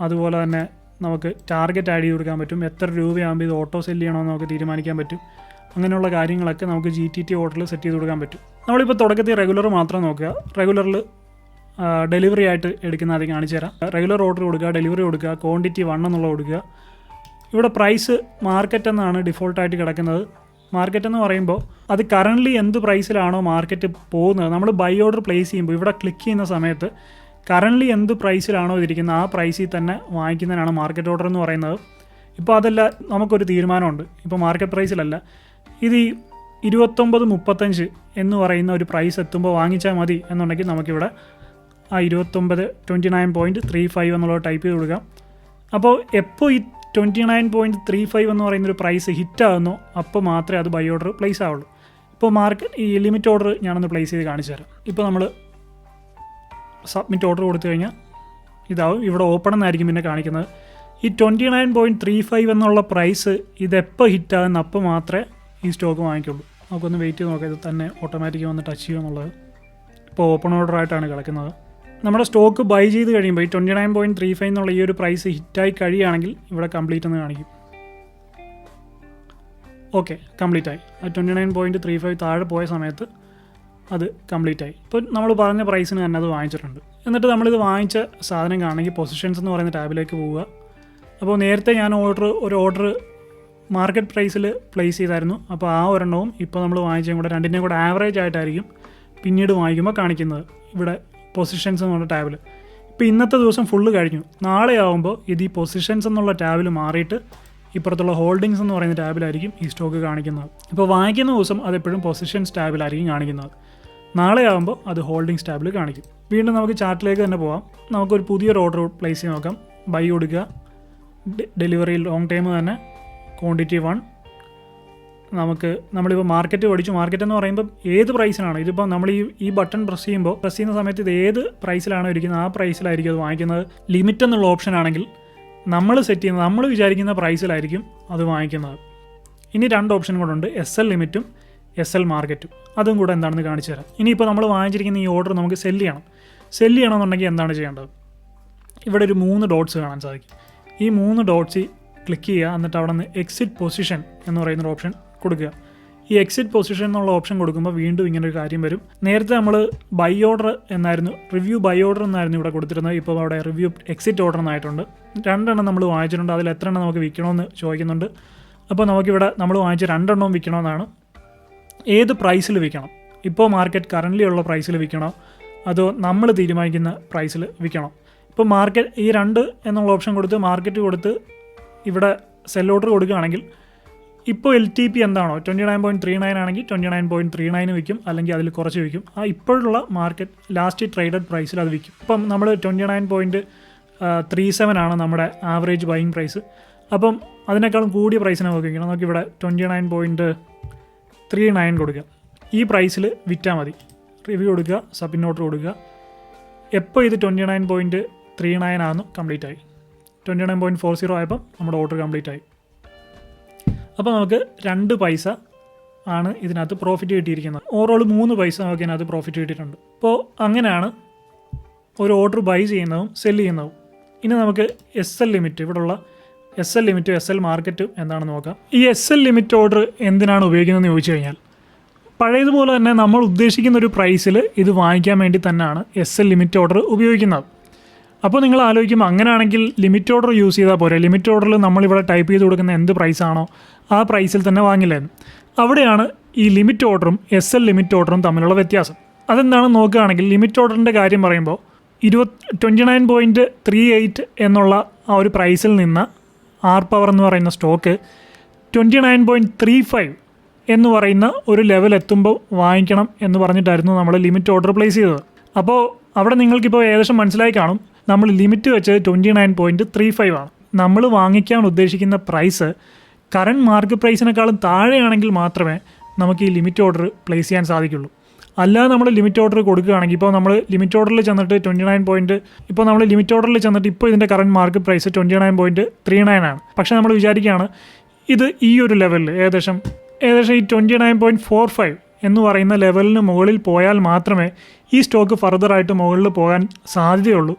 അതുപോലെ തന്നെ നമുക്ക് ടാർഗറ്റ് ആഡ് ചെയ്ത് കൊടുക്കാൻ പറ്റും. എത്ര രൂപയാകുമ്പോൾ ഇത് ഓട്ടോ സെൽ ചെയ്യണമെന്ന് നമുക്ക് തീരുമാനിക്കാൻ പറ്റും. അങ്ങനെയുള്ള കാര്യങ്ങളൊക്കെ നമുക്ക് ജി ടി ടി ഓർഡറിൽ സെറ്റ് ചെയ്ത് കൊടുക്കാൻ പറ്റും. നമ്മളിപ്പോൾ തുടക്കത്തിൽ റെഗുലർ മാത്രം നോക്കുക. റെഗുലറിൽ ഡെലിവറി ആയിട്ട് എടുക്കുന്ന ആദ്യം കാണിച്ചു തരാം. റെഗുലർ ഓർഡർ കൊടുക്കുക ഡെലിവറി കൊടുക്കുക ക്വാണ്ടിറ്റി വൺ എന്നുള്ള കൊടുക്കുക. ഇവിടെ പ്രൈസ് മാർക്കറ്റ് എന്നാണ് ഡിഫോൾട്ടായിട്ട് കിടക്കുന്നത്. മാർക്കറ്റ് എന്ന് പറയുമ്പോൾ അത് കറന്റ്ലി എന്ത് പ്രൈസിലാണോ മാർക്കറ്റ് പോകുന്നത്. നമ്മൾ ബൈ ഓർഡർ പ്ലേസ് ചെയ്യുമ്പോൾ ഇവിടെ ക്ലിക്ക് ചെയ്യുന്ന സമയത്ത് കറന്റ്ലി എന്ത് പ്രൈസിലാണോ ഇതിരിക്കുന്നത് ആ പ്രൈസിൽ തന്നെ വാങ്ങിക്കുന്നതിനാണ് മാർക്കറ്റ് ഓർഡർ എന്ന് പറയുന്നത്. ഇപ്പോൾ അതല്ല നമുക്കൊരു തീരുമാനമുണ്ട്. ഇപ്പോൾ മാർക്കറ്റ് പ്രൈസിലല്ല ഇത് ഈ ഇരുപത്തൊമ്പത് മുപ്പത്തഞ്ച് എന്ന് പറയുന്ന ഒരു പ്രൈസ് എത്തുമ്പോൾ വാങ്ങിച്ചാൽ മതി എന്നുണ്ടെങ്കിൽ നമുക്കിവിടെ ആ ഇരുപത്തൊമ്പത് twenty nine point three five എന്നുള്ളത് ടൈപ്പ് ചെയ്ത് കൊടുക്കാം. അപ്പോൾ എപ്പോൾ ഈ twenty nine point three five എന്ന് പറയുന്നൊരു പ്രൈസ് ഹിറ്റ് ആകുന്നോ അപ്പോൾ മാത്രമേ അത് ബൈ ഓർഡർ പ്ലേസ് ആവുള്ളൂ. ഇപ്പോൾ മാർക്കറ്റ് ഈ ലിമിറ്റ് ഓർഡർ ഞാനൊന്ന് പ്ലേസ് ചെയ്ത് കാണിച്ചു തരാം. ഇപ്പോൾ നമ്മൾ സബ്മിറ്റ് ഓർഡർ കൊടുത്തു കഴിഞ്ഞാൽ ഇതാവും. ഇവിടെ ഓപ്പൺ എന്നായിരിക്കും പിന്നെ കാണിക്കുന്നത്. ഈ twenty nine point three five എന്നുള്ള പ്രൈസ് ഇതെപ്പോൾ ഹിറ്റാകുന്ന അപ്പോൾ മാത്രമേ ഈ സ്റ്റോക്ക് വാങ്ങിക്കുള്ളൂ. നമുക്കൊന്ന് വെയിറ്റ് ചെയ്ത് നോക്കാം. ഇത് തന്നെ ഓട്ടോമാറ്റിക് വന്ന് ടച്ച് ചെയ്യുമെന്നുള്ളത് ഇപ്പോൾ ഓപ്പൺ ഓർഡർ ആയിട്ടാണ് കിടക്കുന്നത്. നമ്മുടെ സ്റ്റോക്ക് ബൈ ചെയ്ത് കഴിയുമ്പോൾ ഈ twenty nine point three five എന്നുള്ള ഈ ഒരു പ്രൈസ് ഹിറ്റായി കഴിയുകയാണെങ്കിൽ ഇവിടെ കംപ്ലീറ്റ് എന്ന് കാണിക്കും. ഓക്കെ കംപ്ലീറ്റ് ആയി. ആ twenty nine point three five താഴെ പോയ സമയത്ത് അത് കംപ്ലീറ്റ് ആയി. ഇപ്പോൾ നമ്മൾ പറഞ്ഞ പ്രൈസിന് തന്നെ അത് വാങ്ങിച്ചിട്ടുണ്ട്. എന്നിട്ട് നമ്മളിത് വാങ്ങിച്ച സാധനം കാണണമെങ്കിൽ പൊസിഷൻസ് എന്ന് പറയുന്ന ടാബിലേക്ക് പോവുക. അപ്പോൾ നേരത്തെ ഞാൻ ഓർഡർ ഒരു ഓർഡർ മാർക്കറ്റ് പ്രൈസിൽ പ്ലേസ് ചെയ്തായിരുന്നു. അപ്പോൾ ആ ഒരെണ്ണവും ഇപ്പോൾ നമ്മൾ വാങ്ങിച്ചതും കൂടെ രണ്ടിന്റെയും കൂടെ ആവറേജ് ആയിട്ടായിരിക്കും പിന്നീട് വാങ്ങിക്കുമ്പോൾ കാണിക്കുന്നത് ഇവിടെ പൊസിഷൻസ് എന്നുള്ള ടാബിൽ ഇപ്പോൾ ഇന്നത്തെ ദിവസം ഫുള്ള് കഴിഞ്ഞു. നാളെ ആകുമ്പോൾ ഇത് ഈ പൊസിഷൻസ് എന്നുള്ള ടാബിൽ മാറിയിട്ട് ഇപ്പുറത്തുള്ള ഹോൾഡിങ്സ് എന്ന് പറയുന്ന ടാബിലായിരിക്കും ഈ സ്റ്റോക്ക് കാണിക്കുന്നത്. ഇപ്പോൾ വാങ്ങിക്കുന്ന ദിവസം അതെപ്പോഴും പൊസിഷൻസ് ടാബിലായിരിക്കും കാണിക്കുന്നത്. നാളെ ആകുമ്പോൾ അത് ഹോൾഡിംഗ് സ്റ്റാബിൽ കാണിക്കും. വീണ്ടും നമുക്ക് ചാർട്ടിലേക്ക് തന്നെ പോകാം നമുക്കൊരു പുതിയൊരു ഓർഡർ പ്ലേസ് ചെയ്ത് നോക്കാം. ബൈ കൊടുക്കുക. ഡെലിവറി ലോങ് ടൈം തന്നെ. ക്വാണ്ടിറ്റി വൺ നമുക്ക് നമ്മളിപ്പോൾ മാർക്കറ്റ് പഠിച്ചു. മാർക്കറ്റ് എന്ന് പറയുമ്പോൾ ഏത് പ്രൈസിനാണ് ഇതിപ്പോൾ നമ്മൾ ഈ ഈ ബട്ടൺ പ്രസ് ചെയ്യുമ്പോൾ പ്രസ് ചെയ്യുന്ന സമയത്ത് ഇത് ഏത് പ്രൈസിലാണോ ഇരിക്കുന്നത്? ആ പ്രൈസിലായിരിക്കും അത് വാങ്ങിക്കുന്നത്. ലിമിറ്റ് എന്നുള്ള ഓപ്ഷൻ ആണെങ്കിൽ നമ്മൾ സെറ്റ് ചെയ്യുന്നത് നമ്മൾ വിചാരിക്കുന്ന പ്രൈസിലായിരിക്കും അത് വാങ്ങിക്കുന്നത്. ഇനി രണ്ട് ഓപ്ഷൻ കൂടെ ഉണ്ട്. എസ് എൽ ലിമിറ്റും എസ് എൽ മാർക്കറ്റും അതും കൂടെ എന്താണെന്ന് കാണിച്ചു തരാം. ഇനിയിപ്പോൾ നമ്മൾ വാങ്ങിച്ചിരിക്കുന്ന ഈ ഓർഡർ നമുക്ക് സെല്ല് ചെയ്യണം. സെല്ല് ചെയ്യണമെന്നുണ്ടെങ്കിൽ എന്താണ് ചെയ്യേണ്ടത്? ഇവിടെ ഒരു മൂന്ന് ഡോട്ട്സ് കാണാൻ സാധിക്കും. ഈ മൂന്ന് ഡോട്ട്സ് ക്ലിക്ക് ചെയ്യുക എന്നിട്ട് അവിടെ നിന്ന് എക്സിറ്റ് പൊസിഷൻ എന്ന് പറയുന്ന ഒരു ഓപ്ഷൻ കൊടുക്കുക. ഈ എക്സിറ്റ് പൊസിഷൻ എന്നുള്ള ഓപ്ഷൻ കൊടുക്കുമ്പോൾ വീണ്ടും ഇങ്ങനെ ഒരു കാര്യം വരും. നേരത്തെ നമ്മൾ ബൈ ഓർഡർ എന്നായിരുന്നു റിവ്യൂ ബൈ ഓർഡർ എന്നായിരുന്നു ഇവിടെ കൊടുത്തിരുന്നത്. ഇപ്പോൾ അവിടെ റിവ്യൂ എക്സിറ്റ് ഓർഡർ എന്നായിട്ടുണ്ട്. രണ്ടെണ്ണം നമ്മൾ വാങ്ങിച്ചിട്ടുണ്ട്. അതിൽ എത്ര എണ്ണം നമുക്ക് വിൽക്കണമെന്ന് ചോദിക്കുന്നുണ്ട്. അപ്പോൾ നമുക്കിവിടെ നമ്മൾ വാങ്ങിച്ച രണ്ടെണ്ണവും വിൽക്കണമെന്നാണ് ഏത് പ്രൈസിൽ വിൽക്കണം? ഇപ്പോൾ മാർക്കറ്റ് കറന്റ്ലി ഉള്ള പ്രൈസിൽ വിൽക്കണോ? അതോ നമ്മൾ തീരുമാനിക്കുന്ന പ്രൈസിൽ വിൽക്കണം? ഇപ്പോൾ മാർക്കറ്റ് ഈ രണ്ട് എന്നുള്ള ഓപ്ഷൻ കൊടുത്ത് മാർക്കറ്റ് കൊടുത്ത് ഇവിടെ സെൽ ഓർഡർ കൊടുക്കുകയാണെങ്കിൽ ഇപ്പോൾ എൽ ടി പി എന്താണോ? Twenty nine point three nine ആണെങ്കിൽ twenty nine point three nine വിൽക്കും. അല്ലെങ്കിൽ അതിൽ കുറച്ച് വിൽക്കും. ആ ഇപ്പോഴുള്ള മാർക്കറ്റ് ലാസ്റ്റ് ട്രേഡഡ് പ്രൈസിൽ അത് വിൽക്കും. ഇപ്പം നമ്മൾ twenty nine point three seven ആണ് നമ്മുടെ ആവറേജ് ബൈയിങ് പ്രൈസ് അപ്പം അതിനേക്കാളും കൂടിയ പ്രൈസിനെ നോക്കിക്കണം. നമുക്ക് ഇവിടെ twenty nine point three nine കൊടുക്കുക. ഈ പ്രൈസിൽ വിറ്റാൽ മതി. റിവ്യൂ കൊടുക്കുക സബിൻ ഓർഡർ കൊടുക്കുക. എപ്പോൾ ഇത് twenty nine point three nine ആണെന്ന് കംപ്ലീറ്റ് ആയി. Twenty nine point four zero ആയപ്പം നമ്മുടെ ഓർഡർ കംപ്ലീറ്റ് ആയി. അപ്പോൾ നമുക്ക് രണ്ട് പൈസ ആണ് ഇതിനകത്ത് പ്രോഫിറ്റ് കിട്ടിയിരിക്കുന്നത്. ഓവറോൾ മൂന്ന് പൈസ നമുക്ക് ഇതിനകത്ത് പ്രോഫിറ്റ് കിട്ടിയിട്ടുണ്ട്. അപ്പോൾ അങ്ങനെയാണ് ഒരു ഓർഡർ ബൈ ചെയ്യുന്നതും സെൽ ചെയ്യുന്നതും. ഇനി നമുക്ക് എസ് എൽ ലിമിറ്റ് ഇവിടെയുള്ള എസ് എൽ ലിമിറ്റും എസ് എൽ മാർക്കറ്റും എന്താണെന്ന് നോക്കാം. ഈ എസ് എൽ ലിമിറ്റ് ഓർഡർ എന്തിനാണ് ഉപയോഗിക്കുന്നതെന്ന് ചോദിച്ചു കഴിഞ്ഞാൽ പഴയതുപോലെ തന്നെ നമ്മൾ ഉദ്ദേശിക്കുന്ന ഒരു പ്രൈസിൽ ഇത് വാങ്ങിക്കാൻ വേണ്ടി തന്നെയാണ് എസ് എൽ ലിമിറ്റ് ഓർഡർ ഉപയോഗിക്കുന്നത്. അപ്പോൾ നിങ്ങൾ ആലോചിക്കുമ്പോൾ അങ്ങനെയാണെങ്കിൽ ലിമിറ്റ് ഓർഡർ യൂസ് ചെയ്താൽ പോരെ. ലിമിറ്റ് ഓർഡറിൽ നമ്മളിവിടെ ടൈപ്പ് ചെയ്ത് കൊടുക്കുന്ന എന്ത് പ്രൈസാണോ ആ പ്രൈസിൽ തന്നെ വാങ്ങില്ലായിരുന്നു അവിടെയാണ് ഈ ലിമിറ്റ് ഓർഡറും എസ് എൽ ലിമിറ്റ് ഓർഡറും തമ്മിലുള്ള വ്യത്യാസം. അതെന്താണെന്ന് നോക്കുകയാണെങ്കിൽ ലിമിറ്റ് ഓർഡറിന്റെ കാര്യം പറയുമ്പോൾ ഇരുപത് twenty nine point three eight എന്നുള്ള ആ ഒരു പ്രൈസിൽ നിന്ന് ആർ പവർ എന്ന് പറയുന്ന stock twenty nine point three five എന്ന് പറയുന്ന ഒരു ലെവൽ എത്തുമ്പോൾ വാങ്ങിക്കണം എന്ന് പറഞ്ഞിട്ടായിരുന്നു നമ്മൾ ലിമിറ്റ് ഓർഡർ പ്ലേസ് ചെയ്തത്. അപ്പോൾ അവിടെ നിങ്ങൾക്കിപ്പോൾ ഏകദേശം മനസ്സിലായി കാണും. നമ്മൾ ലിമിറ്റ് വെച്ചത് twenty nine point three five ആണ്. നമ്മൾ വാങ്ങിക്കാൻ ഉദ്ദേശിക്കുന്ന പ്രൈസ് കറണ്ട് മാർക്കറ്റ് പ്രൈസിനേക്കാളും താഴെയാണെങ്കിൽ മാത്രമേ നമുക്ക് ഈ ലിമിറ്റ് ഓർഡർ പ്ലേസ് ചെയ്യാൻ സാധിക്കുള്ളൂ. അല്ലാതെ നമ്മൾ ലിമിറ്റ് ഓർഡർ കൊടുക്കുകയാണെങ്കിൽ ഇപ്പോൾ നമ്മൾ ലിമിറ്റ് ഓർഡറിൽ ചെന്നിട്ട് ട്വന്റി നയൻ പോയിന്റ് ഇപ്പോൾ നമ്മൾ ലിമിറ്റ് ഓർഡറിൽ ചെന്നിട്ട് ഇപ്പോൾ ഇതിന്റെ current market price twenty nine point three nine ആണ്. പക്ഷേ നമ്മൾ വിചാരിക്കുകയാണ് ഇത് ഈ ഒരു ലെവലിൽ ഏകദേശം ഏകദേശം ഈ twenty nine point four five എന്ന് പറയുന്ന ലെവലിന് മുകളിൽ പോയാൽ മാത്രമേ ഈ സ്റ്റോക്ക് ഫർദറായിട്ട് മുകളിൽ പോകാൻ സാധ്യതയുള്ളൂ.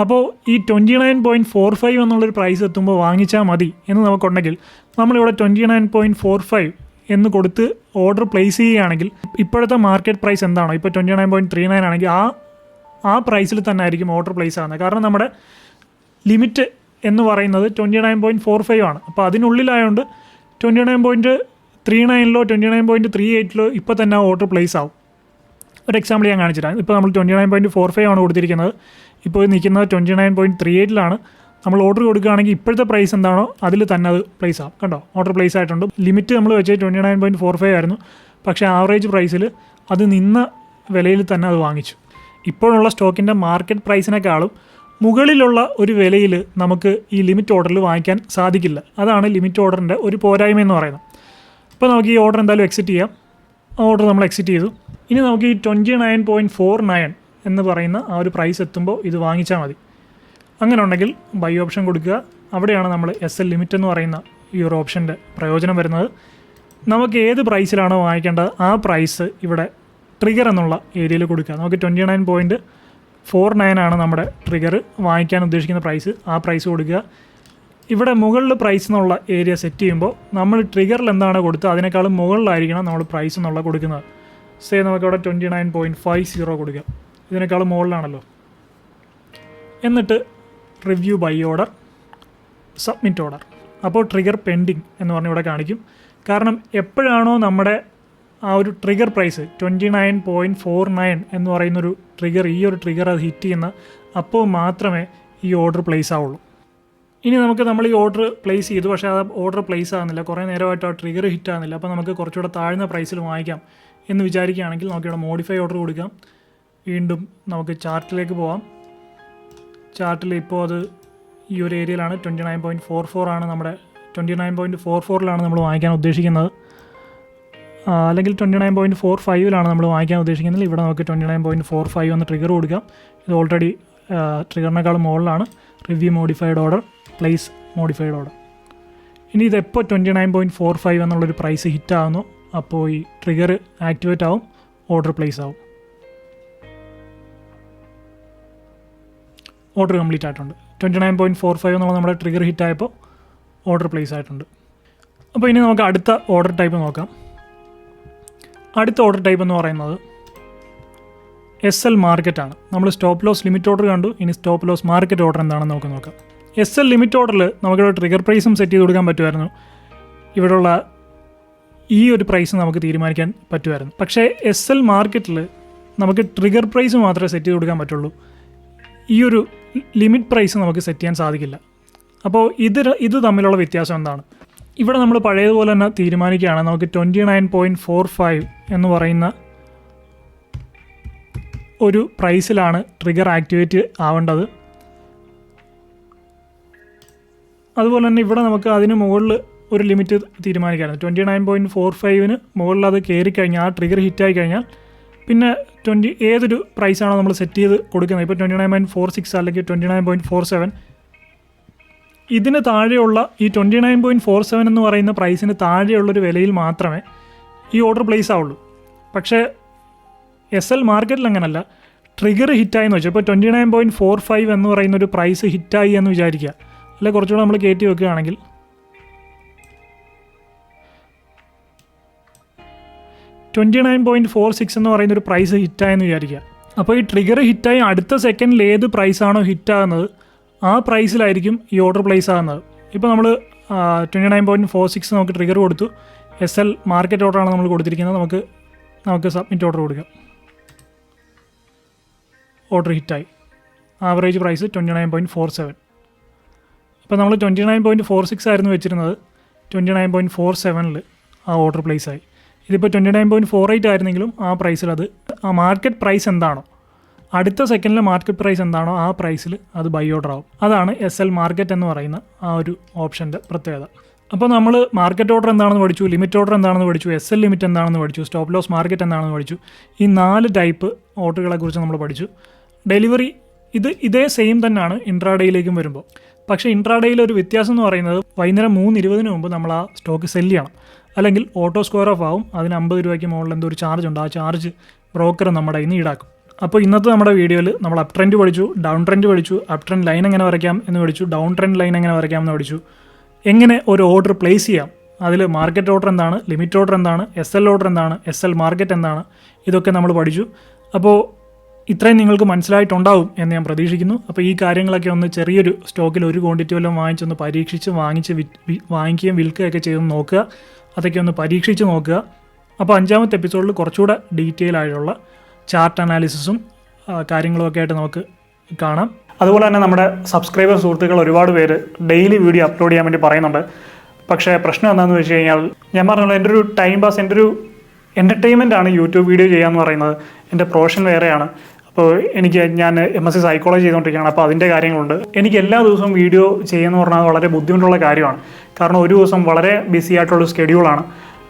അപ്പോൾ ഈ twenty nine point four five എന്നുള്ളൊരു പ്രൈസ് എത്തുമ്പോൾ വാങ്ങിച്ചാൽ മതി എന്ന് നമുക്കുണ്ടെങ്കിൽ നമ്മളിവിടെ twenty nine point four five എന്ന് കൊടുത്ത് ഓർഡർ പ്ലേസ് ചെയ്യുകയാണെങ്കിൽ ഇപ്പോഴത്തെ മാർക്കറ്റ് പ്രൈസ് എന്താണോ ഇപ്പോൾ twenty nine point three nine ആണെങ്കിൽ ആ ആ പ്രൈസിൽ തന്നെ ആയിരിക്കും ഓർഡർ പ്ലേസ് ആകുന്നത് കാരണം നമ്മുടെ ലിമിറ്റ് എന്ന് പറയുന്നത് twenty nine point four five ആണ്. അപ്പോൾ അതിനുള്ളിലായതുകൊണ്ട് ട്വന്റി നയൻ പോയിന്റ് ത്രീ നയനിലോ ട്വന്റി നയൻ പോയിന്റ് ത്രീ എയ്റ്റിലോ ഇപ്പോൾ തന്നെ ഓർഡർ പ്ലേസ് ആവും. ഒരു എക്സാമ്പിൾ ഞാൻ കാണിച്ചിട്ടാണ് ഇപ്പോൾ നമ്മൾ twenty nine point four five ആണ് കൊടുത്തിരിക്കുന്നത്. ഇപ്പോൾ നിൽക്കുന്നത് ട്വന്റി നയൻ പോയിന്റ് ത്രീ എയ്റ്റിലാണ് നമ്മൾ ഓർഡർ കൊടുക്കുകയാണെങ്കിൽ ഇപ്പോഴത്തെ പ്രൈസ് എന്താണോ അതിൽ തന്നെ അത് പ്ലേസ് ആവും. കണ്ടോ? ഓർഡർ പ്ലേസ് ആയിട്ടുണ്ട്. ലിമിറ്റ് നമ്മൾ വെച്ചത് twenty nine point four five ആയിരുന്നു. പക്ഷേ ആവറേജ് പ്രൈസിൽ അത് നിന്ന വിലയിൽ തന്നെ അത് വാങ്ങിച്ചു. ഇപ്പോഴുള്ള സ്റ്റോക്കിന്റെ മാർക്കറ്റ് പ്രൈസിനേക്കാളും മുകളിലുള്ള ഒരു വിലയിൽ നമുക്ക് ഈ ലിമിറ്റ് ഓർഡറിൽ വാങ്ങിക്കാൻ സാധിക്കില്ല. അതാണ് ലിമിറ്റ് ഓർഡറിന്റെ ഒരു പോരായ്മ എന്ന് പറയുന്നത്. അപ്പോൾ നമുക്ക് ഈ ഓർഡർ എന്തായാലും എക്സിറ്റ് ചെയ്യാം. ആ ഓർഡർ നമ്മൾ എക്സിറ്റ് ചെയ്തു. ഇനി നമുക്ക് ഈ twenty nine point four nine എന്ന് പറയുന്ന ആ ഒരു പ്രൈസ് എത്തുമ്പോൾ ഇത് വാങ്ങിച്ചാൽ മതി. അങ്ങനെ ഉണ്ടെങ്കിൽ ബൈ ഓപ്ഷൻ കൊടുക്കുക. അവിടെയാണ് നമ്മൾ എസ് എൽ ലിമിറ്റ് എന്ന് പറയുന്ന ഈ ഒരു ഓപ്ഷന്റെ പ്രയോജനം വരുന്നത്. നമുക്ക് ഏത് പ്രൈസിലാണോ വാങ്ങിക്കേണ്ടത് ആ പ്രൈസ് ഇവിടെ ട്രിഗർ എന്നുള്ള ഏരിയയിൽ കൊടുക്കുക. നമുക്ക് twenty nine point four nine ആണ് നമ്മുടെ ട്രിഗർ വാങ്ങിക്കാൻ ഉദ്ദേശിക്കുന്ന പ്രൈസ് ആ പ്രൈസ് കൊടുക്കുക. ഇവിടെ മുകളിൽ പ്രൈസ് എന്നുള്ള ഏരിയ സെറ്റ് ചെയ്യുമ്പോൾ നമ്മൾ ട്രിഗറിൽ എന്താണ് കൊടുത്തത്? അതിനേക്കാളും മുകളിലായിരിക്കണം നമ്മൾ പ്രൈസ് എന്നുള്ള കൊടുക്കുന്നത്. സേ നമുക്കവിടെ twenty nine point five zero കൊടുക്കുക ഇതിനേക്കാളും മുകളിലാണല്ലോ. എന്നിട്ട് review buy order submit order. അപ്പോൾ ട്രിഗർ പെൻഡിങ് എന്ന് പറഞ്ഞ് ഇവിടെ കാണിക്കും. കാരണം എപ്പോഴാണോ നമ്മുടെ ആ ഒരു trigger price twenty nine point four nine എന്ന് പറയുന്നൊരു ട്രിഗർ ഈ ഒരു ട്രിഗർ അത് ഹിറ്റ് ചെയ്യുന്ന അപ്പോൾ മാത്രമേ ഈ ഓർഡർ പ്ലേസ് ആവുള്ളൂ. ഇനി നമുക്ക് നമ്മൾ ഈ ഓർഡർ പ്ലേസ് ചെയ്തു. പക്ഷേ ആ ഓർഡർ പ്ലേസ് ആകുന്നില്ല കുറേ നേരമായിട്ട് ആ ട്രിഗർ ഹിറ്റ് ആകുന്നില്ല അപ്പോൾ നമുക്ക് കുറച്ചുകൂടെ താഴ്ന്ന പ്രൈസിൽ വാങ്ങിക്കാം എന്ന് വിചാരിക്കുകയാണെങ്കിൽ നമുക്കിവിടെ മോഡിഫൈ ഓർഡർ കൊടുക്കാം. വീണ്ടും നമുക്ക് ചാർട്ടിലേക്ക് പോവാം. ചാർട്ടിൽ ഇപ്പോൾ അത് ഈ ഒരു ഏരിയയിലാണ്. Twenty nine point four four ആണ് നമ്മുടെ ട്വന്റി നയൻ പോയിന്റ് ഫോർ ഫോറിലാണ് നമ്മൾ വാങ്ങിക്കാൻ ഉദ്ദേശിക്കുന്നത്. അല്ലെങ്കിൽ ട്വന്റി നയൻ പോയിന്റ് ഫോർ ഫൈവിലാണ് നമ്മൾ വാങ്ങിക്കാൻ ഉദ്ദേശിക്കുന്നത്. ഇവിടെ നമുക്ക് twenty nine point four five എന്ന് ട്രിഗർ കൊടുക്കാം. ഇത് ഓൾറെഡി ട്രിഗറിനേക്കാൾ മുകളിലാണ്. Review modified order place modified order ഇനി ഇതെപ്പോൾ twenty nine point four five എന്നുള്ളൊരു പ്രൈസ് ഹിറ്റ് ആകുന്നു അപ്പോൾ ഈ ട്രിഗർ ആക്ടിവേറ്റ് ആവും ഓർഡർ പ്ലേസ് ആവും. ഓർഡർ കംപ്ലീറ്റ് ആയിട്ടുണ്ട്. Twenty nine point four five എന്നുള്ള നമ്മുടെ ട്രിഗർ ഹിറ്റ് ആയപ്പോൾ ഓർഡർ പ്ലേസ് ആയിട്ടുണ്ട്. അപ്പോൾ ഇനി നമുക്ക് അടുത്ത ഓർഡർ ടൈപ്പ് നോക്കാം. അടുത്ത ഓർഡർ ടൈപ്പ് എന്ന് പറയുന്നത് എസ് എൽ മാർക്കറ്റാണ് നമ്മൾ സ്റ്റോപ്പ് ലോസ് ലിമിറ്റ് ഓർഡർ കണ്ടു. ഇനി സ്റ്റോപ്പ് ലോസ് മാർക്കറ്റ് ഓർഡർ എന്താണെന്ന് നമുക്ക് നോക്കാം. എസ് എൽ ലിമിറ്റ് ഓർഡറിൽ നമുക്കിവിടെ ട്രിഗർ പ്രൈസും സെറ്റ് ചെയ്ത് കൊടുക്കാൻ പറ്റുമായിരുന്നു. ഇവിടെയുള്ള ഈ ഒരു പ്രൈസ് നമുക്ക് തീരുമാനിക്കാൻ പറ്റുമായിരുന്നു. പക്ഷേ എസ് എൽ മാർക്കറ്റിൽ നമുക്ക് ട്രിഗർ പ്രൈസ് മാത്രമേ സെറ്റ് ചെയ്ത് കൊടുക്കാൻ പറ്റുള്ളൂ. ഈ ഒരു ലിമിറ്റ് പ്രൈസ് നമുക്ക് സെറ്റ് ചെയ്യാൻ സാധിക്കില്ല. അപ്പോൾ ഇത് ഇത് തമ്മിലുള്ള വ്യത്യാസം എന്താണ്? ഇവിടെ നമ്മൾ പഴയതുപോലെ തന്നെ തീരുമാനിക്കുകയാണ്. നമുക്ക് twenty nine point four five എന്ന് പറയുന്ന ഒരു പ്രൈസിലാണ് ട്രിഗർ ആക്ടിവേറ്റ് ആവേണ്ടത്. അതുപോലെ തന്നെ ഇവിടെ നമുക്ക് അതിന് മുകളിൽ ഒരു ലിമിറ്റ് തീരുമാനിക്കാറുണ്ട് ട്വന്റി നയൻ പോയിന്റ് ഫോർ ഫൈവിന് മുകളിൽ അത് കയറി കഴിഞ്ഞാൽ ആ ട്രിഗർ ഹിറ്റായി കഴിഞ്ഞാൽ പിന്നെ ട്വന്റി ഏതൊരു പ്രൈസാണോ നമ്മൾ സെറ്റ് ചെയ്ത് കൊടുക്കുന്നത്? ഇപ്പോൾ twenty nine point four six അല്ലെങ്കിൽ twenty nine point four seven ഇതിന് താഴെയുള്ള ഈ twenty nine point four seven എന്ന് പറയുന്ന പ്രൈസിന് താഴെയുള്ളൊരു വിലയിൽ മാത്രമേ ഈ ഓർഡർ പ്ലേസ് ആവുള്ളൂ. പക്ഷേ എസ് എൽ മാർക്കറ്റിൽ അങ്ങനല്ല. ട്രിഗർ ഹിറ്റായി എന്ന് വെച്ചാൽ ഇപ്പോൾ twenty nine point four five എന്ന് പറയുന്ന ഒരു പ്രൈസ് ഹിറ്റായി എന്ന് വിചാരിക്കുക. അല്ലെ കുറച്ചുകൂടെ നമ്മൾ കയറ്റി വെക്കുകയാണെങ്കിൽ twenty nine point four six എന്ന് പറയുന്ന ഒരു പ്രൈസ് ഹിറ്റായെന്ന് വിചാരിക്കുക. അപ്പോൾ ഈ ട്രിഗർ ഹിറ്റായി അടുത്ത സെക്കൻഡിൽ ഏത് പ്രൈസാണോ ഹിറ്റാകുന്നത് ആ പ്രൈസിലായിരിക്കും ഈ ഓർഡർ പ്ലേസ് ആകുന്നത്. ഇപ്പോൾ നമ്മൾ twenty nine point four six നമുക്ക് ട്രിഗർ കൊടുത്തു. എസ് എൽ മാർക്കറ്റ് ഓർഡറാണ് നമ്മൾ കൊടുത്തിരിക്കുന്നത്. നമുക്ക് നമുക്ക് സബ്മിറ്റ് ഓർഡർ കൊടുക്കാം. ഓർഡർ ഹിറ്റായി average price twenty nine point four seven അപ്പോൾ നമ്മൾ twenty nine point four six ആയിരുന്നു വെച്ചിരുന്നത്. ട്വന്റി നയൻ പോയിന്റ് ഫോർ സെവനിൽ ആ ഓർഡർ പ്ലേസ് ആയി. ഇതിപ്പോൾ twenty nine point four eight ആയിരുന്നെങ്കിലും ആ പ്രൈസിൽ അത് ആ മാർക്കറ്റ് പ്രൈസ് എന്താണോ അടുത്ത സെക്കൻഡിലെ മാർക്കറ്റ് പ്രൈസ് എന്താണോ ആ പ്രൈസിൽ അത് ബൈ ഓർഡർ ആവും. അതാണ് എസ് എൽ മാർക്കറ്റ് എന്ന് പറയുന്ന ആ ഒരു ഓപ്ഷന്റെ പ്രത്യേകത. അപ്പോൾ നമ്മൾ മാർക്കറ്റ് ഓർഡർ എന്താണെന്ന് പഠിച്ചു ലിമിറ്റ് ഓർഡർ എന്താണെന്ന് പഠിച്ചു എസ് എൽ ലിമിറ്റ് എന്താണെന്ന് പഠിച്ചു സ്റ്റോപ്പ് ലോസ് മാർക്കറ്റ് എന്താണെന്ന് പഠിച്ചു ഈ നാല് ടൈപ്പ് ഓർഡറുകളെ കുറിച്ച് നമ്മൾ പഠിച്ചു. ഡെലിവറി ഇത് ഇതേ സെയിം തന്നെയാണ് ഇൻട്രാഡേയിലേക്കും വരുമ്പോൾ പക്ഷേ ഇൻട്രാഡേയിൽ ഒരു വ്യത്യാസം എന്ന് പറയുന്നത് വൈകുന്നേരം മൂന്ന് ഇരുപതിന് മുമ്പ് നമ്മൾ ആ സ്റ്റോക്ക് സെല്ല് ചെയ്യണം. അല്ലെങ്കിൽ ഓട്ടോ സ്ക്വയർ ഓഫ് ആവും. അതിന് അമ്പത് രൂപയ്ക്ക് മുകളിൽ എന്തോ ഒരു ചാർജ് ഉണ്ട്. ആ ചാർജ് ബ്രോക്കർ നമ്മുടെ കയ്യിൽ നിന്ന് ഈടാക്കും. അപ്പോൾ ഇന്നത്തെ നമ്മുടെ വീഡിയോയിൽ നമ്മൾ അപ് ട്രെൻഡ് പഠിച്ചു ഡൗൺ ട്രെൻഡ് പഠിച്ചു അപ് ട്രെൻഡ് ലൈൻ എങ്ങനെ വരയ്ക്കാം എന്ന് പഠിച്ചു ഡൗൺ ട്രെൻഡ് ലൈൻ എങ്ങനെ വരയ്ക്കാം എന്ന് പഠിച്ചു. എങ്ങനെ ഒരു ഓർഡർ പ്ലേസ് ചെയ്യാം. അതിൽ മാർക്കറ്റ് ഓർഡർ എന്താണ് ലിമിറ്റ് ഓർഡർ എന്താണ് എസ് എൽ ഓർഡർ എന്താണ് എസ് എൽ മാർക്കറ്റ് എന്താണ് ഇതൊക്കെ നമ്മൾ പഠിച്ചു. അപ്പോൾ ഇത്രയും നിങ്ങൾക്ക് മനസ്സിലായിട്ടുണ്ടാവും എന്ന് ഞാൻ പ്രതീക്ഷിക്കുന്നു. അപ്പോൾ ഈ കാര്യങ്ങളൊക്കെ ഒന്ന് ചെറിയൊരു സ്റ്റോക്കിൽ ഒരു ക്വാണ്ടിറ്റി വല്ലതും വാങ്ങിച്ചൊന്ന് പരീക്ഷിച്ച് വാങ്ങിച്ച് വാങ്ങിക്കുകയും വിൽക്കുകയൊക്കെ ചെയ്തൊന്ന് നോക്കുക. അതൊക്കെ ഒന്ന് പരീക്ഷിച്ച് നോക്കുക. അപ്പോൾ അഞ്ചാമത്തെ എപ്പിസോഡിൽ കുറച്ചുകൂടെ ഡീറ്റെയിൽ ആയിട്ടുള്ള ചാർട്ട് അനാലിസിസും കാര്യങ്ങളുമൊക്കെ ആയിട്ട് നമുക്ക് കാണാം. അതുപോലെ തന്നെ നമ്മുടെ സബ്സ്ക്രൈബർ സുഹൃത്തുക്കൾ ഒരുപാട് പേര് ഡെയിലി വീഡിയോ അപ്ലോഡ് ചെയ്യാൻ വേണ്ടി പറയുന്നുണ്ട്. പക്ഷേ പ്രശ്നം എന്താണെന്ന് വെച്ച് കഴിഞ്ഞാൽ ഞാൻ പറഞ്ഞല്ലോ എന്റെ ഒരു ടൈം പാസ് എന്റെ ഒരു എന്റർടൈൻമെന്റ് ആണ് യൂട്യൂബ് വീഡിയോ ചെയ്യാന്ന് പറയുന്നത്. എന്റെ പ്രൊഫഷൻ വേറെയാണ്. അപ്പോൾ എനിക്ക് ഞാൻ എം എസ് സി സൈക്കോളജി ചെയ്തുകൊണ്ടിരിക്കുകയാണ്. അപ്പോൾ അതിന്റെ കാര്യങ്ങളുണ്ട്. എനിക്ക് എല്ലാ ദിവസവും വീഡിയോ ചെയ്യുമെന്ന് പറഞ്ഞാൽ വളരെ ബുദ്ധിമുട്ടുള്ള കാര്യമാണ്. കാരണം ഒരു ദിവസം വളരെ ബിസി ആയിട്ടുള്ള സ്കെഡ്യൂളാണ്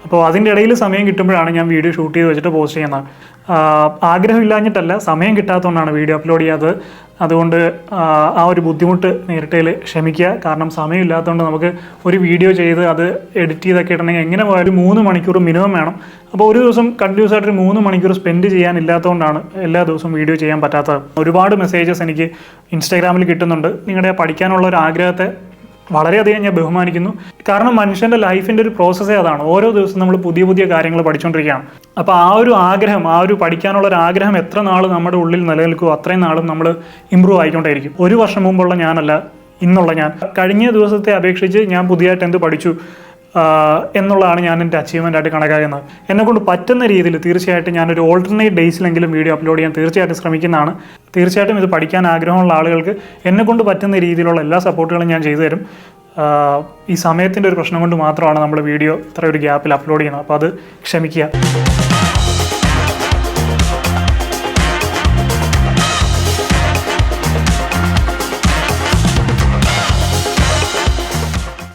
അപ്പോൾ അതിന്റെ ഇടയിൽ സമയം കിട്ടുമ്പോഴാണ് ഞാൻ വീഡിയോ ഷൂട്ട് ചെയ്ത് വെച്ചിട്ട് പോസ്റ്റ് ചെയ്യുന്നത്. ആഗ്രഹം ആഗ്രഹമില്ലാഞ്ഞിട്ടല്ല സമയം കിട്ടാത്തതുകൊണ്ടാണ് വീഡിയോ അപ്ലോഡ് ചെയ്യാത്തത്. അതുകൊണ്ട് ആ, ഒരു ബുദ്ധിമുട്ട് നേരിട്ടതിൽ ക്ഷമിക്കുക. കാരണം സമയമില്ലാത്തതുകൊണ്ട് നമുക്ക് ഒരു വീഡിയോ ചെയ്ത് അത് എഡിറ്റ് ചെയ്തൊക്കെ ഇടണമെങ്കിൽ എങ്ങനെ പോയാലും മൂന്ന് മണിക്കൂർ മിനിമം വേണം. അപ്പോൾ ഒരു ദിവസം കണ്ടിന്യൂസ് ആയിട്ട് ഒരു മൂന്ന് മണിക്കൂർ സ്പെൻഡ് ചെയ്യാനില്ലാത്തതുകൊണ്ടാണ് എല്ലാ ദിവസവും വീഡിയോ ചെയ്യാൻ പറ്റാത്തത്. ഒരുപാട് മെസ്സേജസ് എനിക്ക് ഇൻസ്റ്റാഗ്രാമിൽ കിട്ടുന്നുണ്ട്. നിങ്ങളുടെ പഠിക്കാനുള്ള ഒരു ആഗ്രഹത്തെ വളരെയധികം ഞാൻ ബഹുമാനിക്കുന്നു. കാരണം മനുഷ്യന്റെ ലൈഫിന്റെ ഒരു പ്രോസസ്സേ അതാണ്. ഓരോ ദിവസവും നമ്മൾ പുതിയ പുതിയ കാര്യങ്ങൾ പഠിച്ചുകൊണ്ടിരിക്കുകയാണ് അപ്പോൾ ആ ഒരു ആഗ്രഹം ആ ഒരു പഠിക്കാനുള്ള ഒരു ആഗ്രഹം എത്ര നാൾ നമ്മുടെ ഉള്ളിൽ നിലനിൽക്കുമോ അത്രയും നാളും നമ്മൾ ഇമ്പ്രൂവ് ആയിക്കൊണ്ടേയിരിക്കും. ഒരു വർഷം മുമ്പുള്ള ഞാനല്ല ഇന്നുള്ള ഞാൻ. കഴിഞ്ഞ ദിവസത്തെ അപേക്ഷിച്ച് ഞാൻ പുതിയതായിട്ട് എന്ത് പഠിച്ചു? എന്നുള്ളതാണ് ഞാൻ എന്റെ അച്ചീവ്മെന്റ് ആയിട്ട് കണക്കാക്കുന്നത്. എന്നെക്കൊണ്ട് പറ്റുന്ന രീതിയിൽ തീർച്ചയായിട്ടും ഞാനൊരു ഓൾട്ടർനേറ്റ് ഡേയ്സിലെങ്കിലും വീഡിയോ അപ്ലോഡ് ചെയ്യാൻ തീർച്ചയായിട്ടും ശ്രമിക്കുന്നതാണ്. തീർച്ചയായിട്ടും ഇത് പഠിക്കാൻ ആഗ്രഹമുള്ള ആളുകൾക്ക് എന്നെക്കൊണ്ട് പറ്റുന്ന രീതിയിലുള്ള എല്ലാ സപ്പോർട്ടുകളും ഞാൻ ചെയ്തു തരും. ഈ സമയത്തിന്റെ ഒരു പ്രശ്നം കൊണ്ട് മാത്രമാണ് നമ്മൾ വീഡിയോ ഇത്ര ഒരു ഗ്യാപ്പിൽ അപ്ലോഡ് ചെയ്യുന്നത്. അപ്പോൾ അത് ക്ഷമിക്കുക.